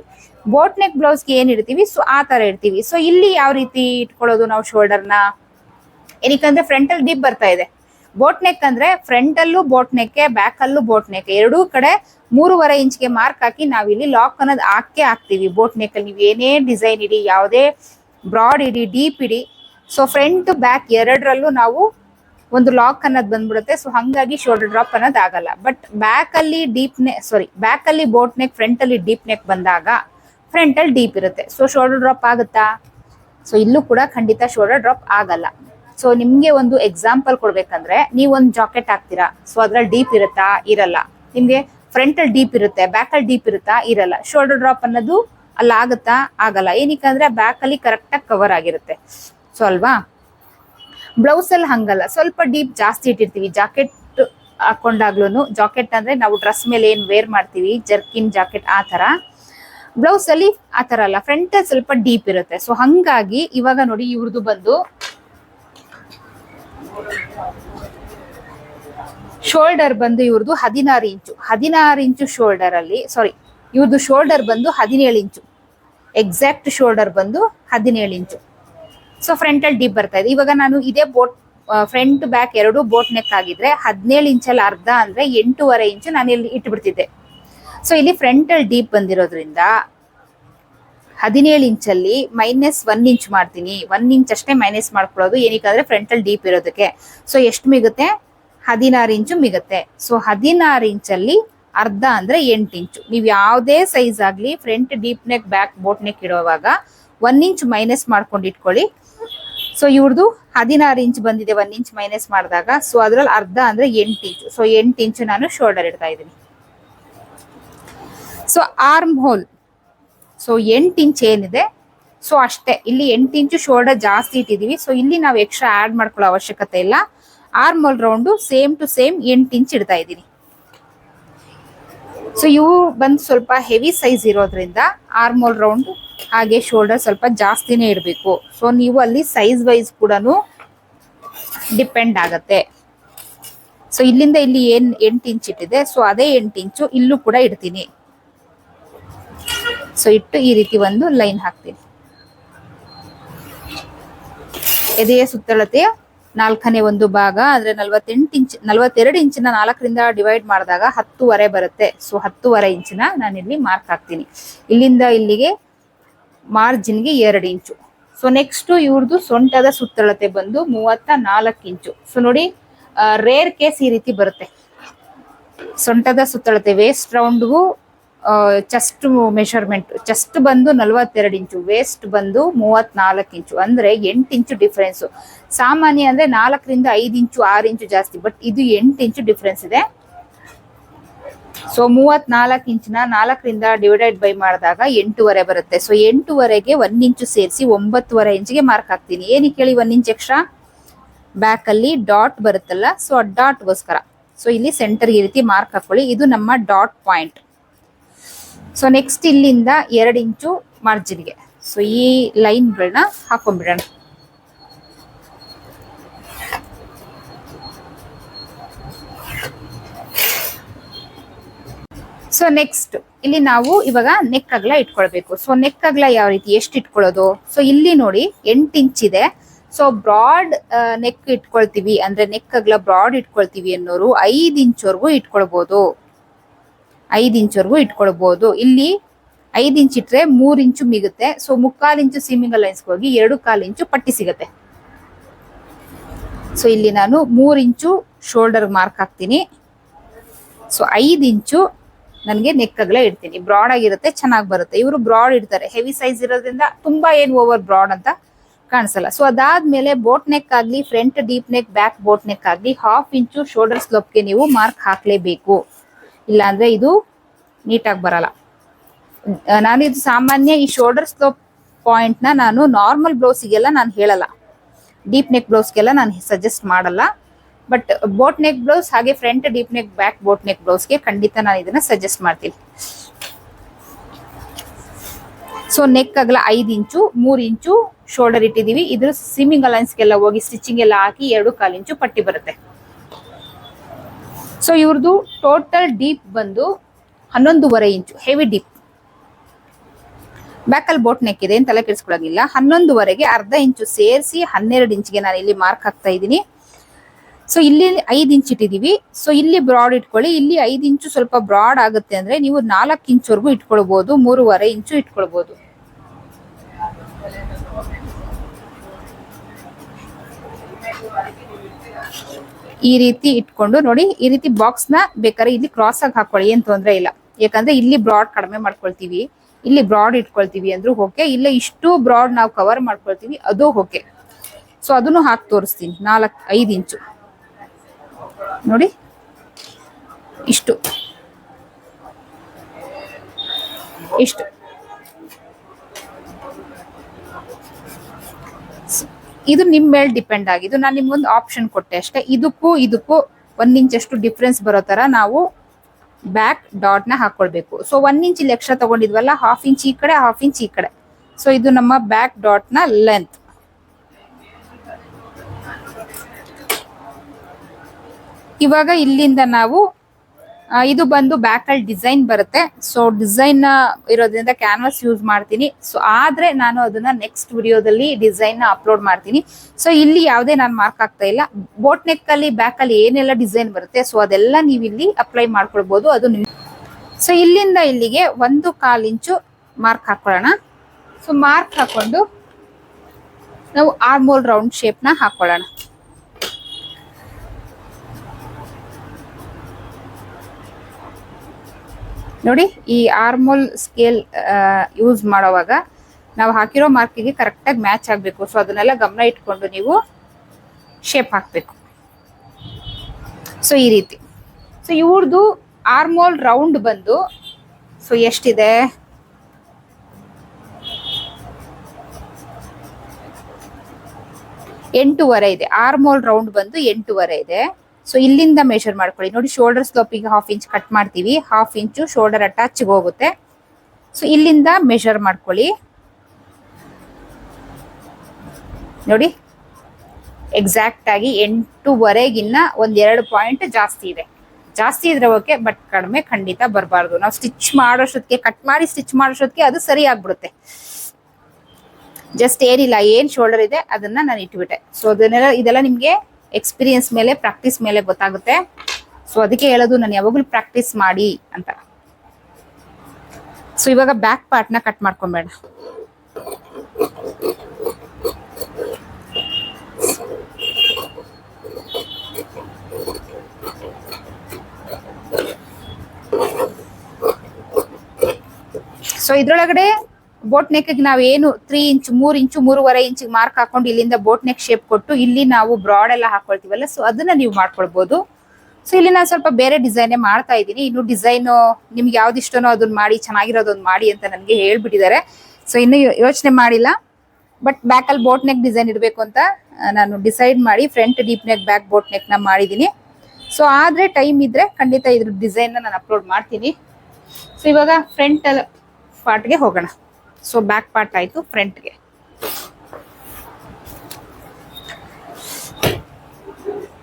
ಬೋಟ್ ನೆಕ್ ಬ್ಲೌಸ್ಗೆ ಏನ್ ಇರ್ತೀವಿ ಸೊ ಆ ತರ ಇರ್ತೀವಿ ಸೊ ಇಲ್ಲಿ ಯಾವ ರೀತಿ ಇಟ್ಕೊಳ್ಳೋದು ನಾವು ಶೋಲ್ಡರ್ನ ಏನಕ್ಕಂದ್ರೆ ಫ್ರಂಟ್ ಅಲ್ಲಿ ಡೀಪ್ ಬರ್ತಾ ಇದೆ. ಬೋಟ್ ನೆಕ್ ಅಂದ್ರೆ ಫ್ರಂಟ್ ಅಲ್ಲೂ ಬೋಟ್ ನೆಕ್ ಬ್ಯಾಕ್ ಅಲ್ಲೂ ಬೋಟ್ ನೆಕ್ ಎರಡೂ ಕಡೆ ಮೂರುವರೆ ಇಂಚ್ಗೆ ಮಾರ್ಕ್ ಹಾಕಿ ನಾವಿಲ್ಲಿ ಲಾಕ್ ಅನ್ನೋದು ಹಾಕೇ ಹಾಕ್ತಿವಿ. ಬೋಟ್ ನೆಕ್ ಅಲ್ಲಿ ನೀವು ಏನೇ ಡಿಸೈನ್ ಇಡಿ, ಯಾವುದೇ ಬ್ರಾಡ್ ಇಡಿ ಡೀಪ್ ಇಡಿ. ಸೊ ಫ್ರಂಟ್ ಬ್ಯಾಕ್ ಎರಡರಲ್ಲೂ ನಾವು ಒಂದು ಲಾಕ್ ಅನ್ನೋದು ಬಂದ್ಬಿಡುತ್ತೆ. ಸೊ ಹಂಗಾಗಿ ಶೋಲ್ಡರ್ ಡ್ರಾಪ್ ಅನ್ನೋದು ಆಗಲ್ಲ. ಬಟ್ ಬ್ಯಾಕ್ ಅಲ್ಲಿ ಡೀಪ್ ನೆಕ್ ಸಾರಿ ಬ್ಯಾಕ್ ಅಲ್ಲಿ ಬೋಟ್ ನೆಕ್ ಫ್ರಂಟ್ ಅಲ್ಲಿ ಡೀಪ್ ನೆಕ್ ಬಂದಾಗ ಫ್ರಂಟ್ ಅಲ್ಲಿ ಡೀಪ್ ಇರುತ್ತೆ. ಸೊ ಶೋಲ್ಡರ್ ಡ್ರಾಪ್ ಆಗುತ್ತಾ? ಸೊ ಇಲ್ಲೂ ಕೂಡ ಖಂಡಿತ ಶೋಲ್ಡರ್ ಡ್ರಾಪ್ ಆಗಲ್ಲ. ಸೊ ನಿಮ್ಗೆ ಒಂದು ಎಕ್ಸಾಂಪಲ್ ಕೊಡ್ಬೇಕಂದ್ರೆ ನೀವೊಂದು ಜಾಕೆಟ್ ಹಾಕ್ತೀರಾ? ಸೊ ಅದ್ರಲ್ಲಿ ಡೀಪ್ ಇರುತ್ತಾ? ಇರಲ್ಲ. ನಿಮ್ಗೆ ಫ್ರಂಟ್ ಅಲ್ಲಿ ಡೀಪ್ ಇರುತ್ತೆ ಬ್ಯಾಕ್ ಅಲ್ಲಿ ಡೀಪ್ ಇರುತ್ತಾ? ಇರಲ್ಲ. ಶೋಲ್ಡರ್ ಡ್ರಾಪ್ ಅನ್ನೋದು ಅಲ್ಲಿ ಆಗುತ್ತಾ ಆಗಲ್ಲ ಏನಕ್ಕಂದ್ರೆ ಬ್ಯಾಕ್ ಅಲ್ಲಿ ಕರೆಕ್ಟ್ ಆಗಿ ಕವರ್ ಆಗಿರುತ್ತೆ. ಸೊ ಅಲ್ವಾ? ಬ್ಲೌಸ್ ಅಲ್ಲಿ ಹಂಗಲ್ಲ. ಸ್ವಲ್ಪ ಡೀಪ್ ಜಾಸ್ತಿ ಇಟ್ಟಿರ್ತೀವಿ. ಜಾಕೆಟ್ ಹಾಕೊಂಡಾಗ್ಲೂ ಜಾಕೆಟ್ ಅಂದ್ರೆ ನಾವು ಡ್ರೆಸ್ ಮೇಲೆ ಏನ್ ವೇರ್ ಮಾಡ್ತೀವಿ ಜರ್ಕಿನ್ ಜಾಕೆಟ್ ಆ ತರ ಬ್ಲೌಸ್ ಅಲ್ಲಿ ಆ ತರ ಅಲ್ಲ. ಫ್ರಂಟ್ ಸ್ವಲ್ಪ ಡೀಪ್ ಇರುತ್ತೆ. ಸೊ ಹಂಗಾಗಿ ಇವಾಗ ನೋಡಿ ಇವ್ರದ್ದು ಬಂದು ಶೋಲ್ಡರ್ ಬಂದು ಇವ್ರದ್ದು ಹದಿನಾರು ಇಂಚು. ಹದಿನಾರು ಇಂಚು ಶೋಲ್ಡರ್ ಅಲ್ಲಿ ಸಾರಿ ಇವ್ರದ್ದು ಶೋಲ್ಡರ್ ಬಂದು ಹದಿನೇಳು ಇಂಚು. ಎಕ್ಸಾಕ್ಟ್ ಶೋಲ್ಡರ್ ಬಂದು ಹದಿನೇಳು ಇಂಚು. ಸೊ ಫ್ರಂಟ್ ಅಲ್ಲಿ ಡೀಪ್ ಬರ್ತಾ ಇದೆ. ಇವಾಗ ನಾನು ಇದೇ ಬೋಟ್ ಫ್ರಂಟ್ ಬ್ಯಾಕ್ ಎರಡು ಬೋಟ್ ನೆಕ್ ಆಗಿದ್ರೆ ಹದಿನೇಳು ಇಂಚಲ್ಲಿ ಅರ್ಧ ಅಂದ್ರೆ ಎಂಟೂವರೆ ಇಂಚು ನಾನು ಇಲ್ಲಿ ಇಟ್ಬಿಡ್ತಿದ್ದೆ. ಸೊ ಇಲ್ಲಿ ಫ್ರಂಟಲ್ ಡೀಪ್ ಬಂದಿರೋದ್ರಿಂದ ಹದಿನೇಳು ಇಂಚಲ್ಲಿ ಮೈನಸ್ ಒನ್ ಇಂಚ್ ಮಾಡ್ತೀನಿ. ಒನ್ ಇಂಚ್ ಅಷ್ಟೇ ಮೈನಸ್ ಮಾಡ್ಕೊಳ್ಳೋದು. ಏನಕ್ಕೆ ಫ್ರಂಟಲ್ ಡೀಪ್ ಇರೋದಕ್ಕೆ. ಸೊ ಎಷ್ಟು ಮಿಗುತ್ತೆ? ಹದಿನಾರು ಇಂಚು ಮಿಗುತ್ತೆ. ಸೊ ಹದಿನಾರು ಇಂಚಲ್ಲಿ ಅರ್ಧ ಅಂದ್ರೆ ಎಂಟು ಇಂಚು ನೀವು ಯಾವುದೇ ಸೈಜ್ ಆಗಲಿ front deep neck back boat neck ಇಡುವಾಗ ಒನ್ ಇಂಚ್ ಮೈನಸ್ ಮಾಡ್ಕೊಂಡು ಇಟ್ಕೊಳ್ಳಿ. ಸೊ ಇವ್ರದ್ದು ಹದಿನಾರು ಇಂಚ್ ಬಂದಿದೆ ಒನ್ ಇಂಚ್ ಮೈನಸ್ ಮಾಡಿದಾಗ. ಸೊ ಅದ್ರಲ್ಲಿ ಅರ್ಧ ಅಂದ್ರೆ ಎಂಟು ಇಂಚ್. ಸೊ ಎಂಟು ಇಂಚ್ ನಾನು ಶೋಲ್ಡರ್ ಇಡ್ತಾ ಇದ್ದೀನಿ. ಸೊ ಆರ್ಮ್ ಹೋಲ್ ಸೊ ಎಂಟು ಇಂಚ್ ಏನಿದೆ? ಸೊ ಅಷ್ಟೇ. ಇಲ್ಲಿ ಎಂಟು ಇಂಚು ಶೋಲ್ಡರ್ ಜಾಸ್ತಿ ಇಟ್ಟಿದೀವಿ. ಸೊ ಇಲ್ಲಿ ನಾವು ಎಕ್ಸ್ಟ್ರಾ ಆಡ್ ಮಾಡ್ಕೊಳ್ಳೋ ಅವಶ್ಯಕತೆ ಇಲ್ಲ. Arm hole round same to same ಎಂಟು ಇಂಚ್ ಇಡ್ತಾ ಇದ್ದೀನಿ. ಸೊ ಇವು ಬಂದು ಸ್ವಲ್ಪ ಹೆವಿ ಸೈಜ್ ಇರೋದ್ರಿಂದ ಆರ್ಮ್ ಹೋಲ್ ರೌಂಡ್ ಹಾಗೆ ಶೋಲ್ಡರ್ ಸ್ವಲ್ಪ ಜಾಸ್ತಿನೇ ಇರಬೇಕು. ಸೊ ನೀವು ಅಲ್ಲಿ ಸೈಜ್ ವೈಸ್ ಕೂಡ ಡಿಪೆಂಡ್ ಆಗತ್ತೆ. ಸೊ ಇಲ್ಲಿಂದ ಇಲ್ಲಿ ಏನ್ ಎಂಟು ಇಂಚ್ ಇಟ್ಟಿದೆ. ಸೊ ಅದೇ ಎಂಟು ಇಂಚು ಇಲ್ಲೂ ಕೂಡ ಇಡ್ತೀನಿ. ಸೊ ಇಟ್ಟು ಈ ರೀತಿ ಒಂದು ಲೈನ್ ಹಾಕ್ತೀನಿ. ಎದೆಯ ಸುತ್ತಳತೆಯ ನಾಲ್ಕನೇ ಒಂದು ಭಾಗ ಅಂದ್ರೆ ನಲ್ವತ್ತೆಂಟು ಇಂಚ್, ನಲ್ವತ್ತೆರಡು ಇಂಚಿನ ನಾಲ್ಕರಿಂದ ಡಿವೈಡ್ ಮಾಡಿದಾಗ ಹತ್ತುವರೆ ಬರುತ್ತೆ. ಸೊ ಹತ್ತುವರೆ ಇಂಚಿನ ಇಲ್ಲಿ ಮಾರ್ಕ್ ಹಾಕ್ತೀನಿ. ಇಲ್ಲಿಂದ ಇಲ್ಲಿಗೆ ಮಾರ್ಜಿನ್ಗೆ ಎರಡು ಇಂಚು. ಸೊ ನೆಕ್ಸ್ಟ್ ಇವ್ರದ್ದು ಸೊಂಟದ ಸುತ್ತಳತೆ ಬಂದು ಮೂವತ್ತ ನಾಲ್ಕು ಇಂಚು. ಸೊ ನೋಡಿ ರೇರ್ ಕೇಸ್ ಈ ರೀತಿ ಬರುತ್ತೆ. ಸೊಂಟದ ಸುತ್ತಳತೆ ವೇಸ್ಟ್ ರೌಂಡ್ಗೂ ಚೆಸ್ಟ್ ಮೆಷರ್ಮೆಂಟ್ ಚೆಸ್ಟ್ ಬಂದು ನಲವತ್ತೆರಡು ಇಂಚು ವೇಸ್ಟ್ ಬಂದು ಮೂವತ್ನಾಲ್ಕು ಇಂಚು, ಅಂದ್ರೆ ಎಂಟು ಇಂಚು ಡಿಫ್ರೆನ್ಸ್ ಸಾಮಾನ್ಯ ಅಂದ್ರೆ ನಾಲ್ಕರಿಂದ ಐದು ಇಂಚು, ಆರು ಇಂಚು ಜಾಸ್ತಿ ಬಟ್ ಇದು ಎಂಟು ಇಂಚು ಡಿಫ್ರೆನ್ಸ್ ಇದೆ. ಸೊ ಮೂವತ್ನಾಲ್ಕು ಇಂಚಿನ ನಾಲ್ಕರಿಂದ ಡಿವೈಡೆಡ್ ಬೈ ಮಾಡಿದಾಗ ಎಂಟೂವರೆ ಬರುತ್ತೆ. ಸೊ ಎಂಟೂವರೆಗೆ ಒಂದ್ ಇಂಚು ಸೇರಿಸಿ ಒಂಬತ್ತುವರೆ ಇಂಚಿಗೆ ಮಾರ್ಕ್ ಹಾಕ್ತೀನಿ. ಏನಕ್ಕೆ ಹೇಳಿ ಒಂದ್ ಇಂಚ್ ಎಕ್ಸ್ಟ್ರಾ ಬ್ಯಾಕ್ ಅಲ್ಲಿ ಡಾಟ್ ಬರುತ್ತಲ್ಲ ಸೊ ಆ ಡಾಟ್ಗೋಸ್ಕರ ಸೊ ಇಲ್ಲಿ ಸೆಂಟರ್ ಈ ರೀತಿ ಮಾರ್ಕ್ ಹಾಕೊಳ್ಳಿ. ಇದು ನಮ್ಮ ಡಾಟ್ ಪಾಯಿಂಟ್ ಸೊ ನೆಕ್ಸ್ಟ್ ಇಲ್ಲಿಂದ ಎರಡು ಇಂಚು ಮಾರ್ಜಿನ್ಗೆ ಸೊ ಈ ಲೈನ್ಗಳನ್ನ ಹಾಕೊಂಡ್ಬಿಡೋಣ. ಸೊ ನೆಕ್ಸ್ಟ್ ಇಲ್ಲಿ ನಾವು ಇವಾಗ ನೆಕ್ ಅಗ್ಲ ಇಟ್ಕೊಳ್ಬೇಕು. ಸೊ ನೆಕ್ ಅಗ್ಲ ಯಾವ ರೀತಿ, ಎಷ್ಟು ಇಟ್ಕೊಳ್ಳೋದು? ಸೊ ಇಲ್ಲಿ ನೋಡಿ ಎಂಟು ಇಂಚ್ ಇದೆ. ಸೊ ಬ್ರಾಡ್ ನೆಕ್ ಇಟ್ಕೊಳ್ತೀವಿ. ಅಂದ್ರೆ ನೆಕ್ ಅಗ್ಲ ಬ್ರಾಡ್ ಇಟ್ಕೊಳ್ತೀವಿ ಅನ್ನೋರು ಐದು ಇಂಚ್ವರೆಗೂ ಇಟ್ಕೊಳ್ಬಹುದು ಐದು ಇಂಚ್ವರೆಗೂ ಇಟ್ಕೊಳ್ಬಹುದು ಇಲ್ಲಿ ಐದು ಇಂಚ್ ಇಟ್ರೆ ಮೂರು ಇಂಚು ಮಿಗುತ್ತೆ. ಸೊ ಮುಕ್ಕಾಲು ಇಂಚು ಸೀಮಿಂಗ್ ಲೈನ್ಸ್ಗೆ ಹೋಗಿ ಎರಡು ಕಾಲು ಇಂಚು ಪಟ್ಟಿ ಸಿಗುತ್ತೆ. ಸೊ ಇಲ್ಲಿ ನಾನು ಮೂರು ಇಂಚು ಶೋಲ್ಡರ್ ಮಾರ್ಕ್ ಹಾಕ್ತೀನಿ. ಸೊ ಐದು ಇಂಚು ನನಗೆ ನೆಕ್ ಅಗಲ ಇಡ್ತೀನಿ. ಬ್ರಾಡ್ ಆಗಿರುತ್ತೆ, ಚೆನ್ನಾಗಿ ಬರುತ್ತೆ. ಇವರು ಬ್ರಾಡ್ ಇಡ್ತಾರೆ. ಹೆವಿ ಸೈಜ್ ಇರೋದ್ರಿಂದ ತುಂಬಾ ಏನು ಓವರ್ ಬ್ರಾಡ್ ಅಂತ ಕಾಣಿಸಲ್ಲ. ಸೊ ಅದಾದ್ಮೇಲೆ ಬೋಟ್ ನೆಕ್ ಆಗಲಿ front deep neck back boat neck ಆಗ್ಲಿ ಹಾಫ್ ಇಂಚು ಶೋಲ್ಡರ್ ಸ್ಲೋಪ್ಗೆ ನೀವು ಮಾರ್ಕ್ ಹಾಕ್ಲೇಬೇಕು. ಇಲ್ಲಾಂದ್ರೆ ಇದು ನೀಟಾಗಿ ಬರಲ್ಲ. ನಾನು ಇದು ಸಾಮಾನ್ಯ ಈ ಶೋಲ್ಡರ್ ಸ್ಲೋಪ್ ಪಾಯಿಂಟ್ನ ನಾನು ನಾರ್ಮಲ್ ಬ್ಲೌಸಿಗೆಲ್ಲ ನಾನು ಹೇಳಲ್ಲ. ಡೀಪ್ ನೆಕ್ ಬ್ಲೌಸ್ಗೆಲ್ಲ ನಾನು ಸಜೆಸ್ಟ್ ಮಾಡಲ್ಲ. ಬಟ್ ಬೋಟ್ ನೆಕ್ ಬ್ಲೌಸ್ ಹಾಗೆ front deep neck back boat neck ಬ್ಲೌಸ್ಗೆ ಖಂಡಿತ ನಾನು ಇದನ್ನ ಸಜೆಸ್ಟ್ ಮಾಡ್ತೀನಿ. ಸೊ ನೆಕ್ ಅಗಲ ಐದು ಇಂಚು, ಮೂರು ಇಂಚು ಶೋಲ್ಡರ್ ಇಟ್ಟಿದೀವಿ ಇದ್ರ ಸಿಮ್ಮಿಂಗ್ ಅಲೈನ್ಸ್ಗೆಲ್ಲ ಹೋಗಿ ಸ್ಟಿಚಿಂಗ್ ಎಲ್ಲ ಹಾಕಿ ಎರಡು ಕಾಲು ಇಂಚು ಪಟ್ಟಿ ಬರುತ್ತೆ. ಸೊ ಇವ್ರದ್ದು ಟೋಟಲ್ ಡೀಪ್ ಬಂದು ಹನ್ನೊಂದೂವರೆ ಇಂಚು ಹೆವಿ ಡೀಪ್ ಬ್ಯಾಕಲ್ ಬೋಟ್ ನೆಕ್ ಇದೆ ಏನು ತಲೆ ಕೆಡಿಸ್ಕೊಳ್ಳೋದಿಲ್ಲ. ಹನ್ನೊಂದುವರೆಗೆ ಅರ್ಧ ಇಂಚು ಸೇರಿಸಿ ಹನ್ನೆರಡು ಇಂಚಿಗೆ ನಾನು ಇಲ್ಲಿ ಮಾರ್ಕ್ ಹಾಕ್ತಾ ಇದ್ದೀನಿ. ಸೊ ಇಲ್ಲಿ ಐದು ಇಂಚ್ ಇಟ್ಟಿದ್ದೀವಿ. ಸೊ ಇಲ್ಲಿ ಬ್ರಾಡ್ ಇಟ್ಕೊಳ್ಳಿ. ಇಲ್ಲಿ ಐದು ಇಂಚು ಸ್ವಲ್ಪ ಬ್ರಾಡ್ ಆಗುತ್ತೆ ಅಂದರೆ ನೀವು ನಾಲ್ಕು ಇಂಚ್ವರೆಗೂ ಇಟ್ಕೊಳ್ಬೋದು, ಮೂರುವರೆ ಇಂಚು ಇಟ್ಕೊಳ್ಬಹುದು ಈ ರೀತಿ ಇಟ್ಕೊಂಡು ನೋಡಿ, ಈ ರೀತಿ ಬಾಕ್ಸ್ನ ಬೇಕಾದ್ರೆ ಇಲ್ಲಿ ಕ್ರಾಸ್ ಆಗಿ ಹಾಕೊಳ್ಳಿ, ಏನ್ ತೊಂದ್ರೆ ಇಲ್ಲ. ಯಾಕಂದ್ರೆ ಇಲ್ಲಿ ಬ್ರಾಡ್ ಕಡಿಮೆ ಮಾಡ್ಕೊಳ್ತೀವಿ, ಇಲ್ಲಿ ಬ್ರಾಡ್ ಇಟ್ಕೊಳ್ತೀವಿ ಅಂದ್ರೂ ಓಕೆ ಇಲ್ಲ ಇಷ್ಟು ಬ್ರಾಡ್ ನಾವು ಕವರ್ ಮಾಡ್ಕೊಳ್ತೀವಿ, ಅದು ಓಕೆ ಸೊ ಅದನ್ನು ಹಾಕಿ ತೋರಿಸ್ತೀನಿ, ನಾಲ್ಕು, ಐದು ಇಂಚು ನೋಡಿ, ಇಷ್ಟು. ಇಷ್ಟು. ಇದು ನಿಮ್ ಮೇಲೆ ಡಿಪೆಂಡ್ ಆಗಿದ್ದು ನಾನು ನಿಮ್ಗೊಂದು ಆಪ್ಷನ್ ಕೊಟ್ಟೆ ಅಷ್ಟೇ. ಇದಕ್ಕೂ ಇದಕ್ಕೂ ಒಂದ್ ಅಷ್ಟು ಡಿಫ್ರೆನ್ಸ್ ಬರೋ ತರ ನಾವು ಬ್ಯಾಕ್ ಡಾಟ್ನ ಹಾಕೊಳ್ಬೇಕು. ಸೊ ಒನ್ ಇಂಚ್ ಇಲ್ಲಿ ಎಕ್ಸ್ಟ್ರಾ ತಗೊಂಡಿದ್ವಲ್ಲ ಹಾಫ್ ಇಂಚ್ ಈ ಕಡೆ ಹಾಫ್ ಇಂಚ್ ಈ ಕಡೆ. ಸೊ ಇದು ನಮ್ಮ ಬ್ಯಾಕ್ ಡಾಟ್ನ ಲೆಂತ್ ಇವಾಗ ಇಲ್ಲಿಂದ ನಾವು ಇದು ಬಂದು ಬ್ಯಾಕ್ ಅಲ್ಲಿ ಡಿಸೈನ್ ಬರುತ್ತೆ ಸೊ ಡಿಸೈನ್ ಇರೋದ್ರಿಂದ ಕ್ಯಾನ್ವಾಸ್ ಯೂಸ್ ಮಾಡ್ತೀನಿ. ಸೊ ಆದ್ರೆ ನಾನು ಅದನ್ನ ನೆಕ್ಸ್ಟ್ ವಿಡಿಯೋದಲ್ಲಿ ಡಿಸೈನ್ ಅಪ್ಲೋಡ್ ಮಾಡ್ತೀನಿ. ಸೊ ಇಲ್ಲಿ ಯಾವುದೇ ನಾನು ಮಾರ್ಕ್ ಆಗ್ತಾ ಇಲ್ಲ. ಬೋಟ್ ನೆಕ್ ಅಲ್ಲಿ ಬ್ಯಾಕ್ ಅಲ್ಲಿ ಏನೆಲ್ಲ ಡಿಸೈನ್ ಬರುತ್ತೆ ಸೊ ಅದೆಲ್ಲ ನೀವು ಇಲ್ಲಿ ಅಪ್ಲೈ ಮಾಡ್ಕೊಳ್ಬಹುದು ಅದು ಸೊ ಇಲ್ಲಿಂದ ಇಲ್ಲಿಗೆ ಒಂದು ಕಾಲ್ ಇಂಚು ಮಾರ್ಕ್ ಹಾಕೊಳ್ಳೋಣ. ಸೊ ಮಾರ್ಕ್ ಹಾಕೊಂಡು ನಾವು ಆರ್ಮೋಲ್ ರೌಂಡ್ ಶೇಪ್ನ ಹಾಕೊಳ್ಳೋಣ. ನೋಡಿ, ಈ ಆರ್ಮೋಲ್ ಸ್ಕೇಲ್ ಯೂಸ್ ಮಾಡೋವಾಗ ನಾವು ಹಾಕಿರೋ ಮಾರ್ಕಿಗೆ ಕರೆಕ್ಟಾಗಿ ಮ್ಯಾಚ್ ಆಗಬೇಕು. ಸೊ ಅದನ್ನೆಲ್ಲ ಗಮನ ಇಟ್ಕೊಂಡು ನೀವು ಶೇಪ್ ಹಾಕಬೇಕು. ಸೊ ಈ ರೀತಿ. ಸೊ ಇವ್ರದ್ದು ಆರ್ಮೋಲ್ ರೌಂಡ್ ಬಂದು ಸೊ ಎಷ್ಟಿದೆ? ಎಂಟೂವರೆ ಇದೆ. ಆರ್ಮೋಲ್ ರೌಂಡ್ ಬಂದು ಎಂಟೂವರೆ ಇದೆ. ಸೊ ಇಲ್ಲಿಂದ ಮೆಷರ್ ಮಾಡ್ಕೊಳ್ಳಿ. ನೋಡಿ ಶೋಲ್ಡರ್ ಸ್ಲೋಪಿಗೆ ಹಾಫ್ ಇಂಚ್ ಕಟ್ ಮಾಡ್ತೀವಿ. ಹಾಫ್ ಇಂಚು ಶೋಲ್ಡರ್ ಅಟ್ಯಾಚ್ಗೆ ಹೋಗುತ್ತೆ. ಸೊ ಇಲ್ಲಿಂದ ಮೆಷರ್ ಮಾಡ್ಕೊಳ್ಳಿ. ನೋಡಿ ಎಕ್ಸಾಕ್ಟ್ ಆಗಿ ಎಂಟೂವರೆಗಿನ್ನ ಒಂದ್ ಎರಡು ಪಾಯಿಂಟ್ ಜಾಸ್ತಿ ಇದೆ. ಜಾಸ್ತಿ ಇದ್ರೆ ಓಕೆ ಬಟ್ ಕಡಿಮೆ ಖಂಡಿತ ಬರಬಾರ್ದು. ನಾವು ಸ್ಟಿಚ್ ಮಾಡೋಷ್ಟೊತ್ತಿಗೆ ಕಟ್ ಮಾಡಿ ಸ್ಟಿಚ್ ಮಾಡೋಷ್ಟೊತ್ತಿಗೆ ಅದು ಸರಿ ಆಗ್ಬಿಡುತ್ತೆ. ಜಸ್ಟ್ ಏನಿಲ್ಲ, ಏನ್ ಶೋಲ್ಡರ್ ಇದೆ, ಅದನ್ನ ನಾನು ಇಟ್ಬಿಟ್ಟೆ. ಸೊ ಅದನ್ನೆಲ್ಲ, ಇದೆಲ್ಲ ನಿಮ್ಗೆ ಎಕ್ಸ್ಪೀರಿಯನ್ಸ್ ಮೇಲೆ ಪ್ರಾಕ್ಟೀಸ್ ಮೇಲೆ ಗೊತ್ತಾಗುತ್ತೆ. ಸೊ ಅದಕ್ಕೆ ಹೇಳೋದು ನಾನು ಯಾವಾಗಲೂ ಪ್ರಾಕ್ಟೀಸ್ ಮಾಡಿ ಅಂತ. ಸೊ ಇವಾಗ ಬ್ಯಾಕ್ ಪಾರ್ಟ್ನ ಕಟ್ ಮಾಡ್ಕೊಬೇಡ. ಸೊ ಇದ್ರೊಳಗಡೆ ಬೋಟ್ ನೆಕ್ ನಾವು ಏನು ತ್ರೀ ಇಂಚ್ ಮೂರ್ ಇಂಚು ಮೂರುವರೆ ಇಂಚ್ ಮಾರ್ಕ್ ಹಾಕೊಂಡು ಇಲ್ಲಿಂದ ಬೋಟ್ ನೆಕ್ ಶೇಪ್ ಕೊಟ್ಟು ಇಲ್ಲಿ ನಾವು ಬ್ರಾಡ್ ಎಲ್ಲ ಹಾಕೊಳ್ತೀವಲ್ಲ ಸೊ ಅದನ್ನ ನೀವು ಮಾಡ್ಕೊಳ್ಬಹುದು ಸೊ ಇಲ್ಲಿ ನಾನು ಸ್ವಲ್ಪ ಬೇರೆ ಡಿಸೈನೇ ಮಾಡ್ತಾ ಇದ್ದೀನಿ. ಇನ್ನು ಡಿಸೈನು ನಿಮ್ಗೆ ಯಾವ್ದು ಇಷ್ಟನೋ ಅದನ್ನ ಮಾಡಿ ಚೆನ್ನಾಗಿರೋದೊಂದು ಮಾಡಿ ಅಂತ ನನಗೆ ಹೇಳ್ಬಿಟ್ಟಿದ್ದಾರೆ. ಸೊ ಇನ್ನು ಯೋಚನೆ ಮಾಡಿಲ್ಲ. ಬಟ್ ಬ್ಯಾಕಲ್ಲಿ ಬೋಟ್ ನೆಕ್ ಡಿಸೈನ್ ಇಡಬೇಕು ಅಂತ ನಾನು ಡಿಸೈಡ್ ಮಾಡಿ front deep neck back boat ನೆಕ್ನ ಮಾಡಿದ್ದೀನಿ. ಸೊ ಆದರೆ ಟೈಮ್ ಇದ್ದರೆ ಖಂಡಿತ ಇದ್ರ ಡಿಸೈನ್ ನಾನು ಅಪ್ಲೋಡ್ ಮಾಡ್ತೀನಿ. ಸೊ ಇವಾಗ ಫ್ರಂಟ್ ಪಾರ್ಟ್ಗೆ ಹೋಗೋಣ. ಸೊ ಬ್ಯಾಕ್ ಪಾರ್ಟ್ ಆಯ್ತು ಫ್ರಂಟ್ಗೆ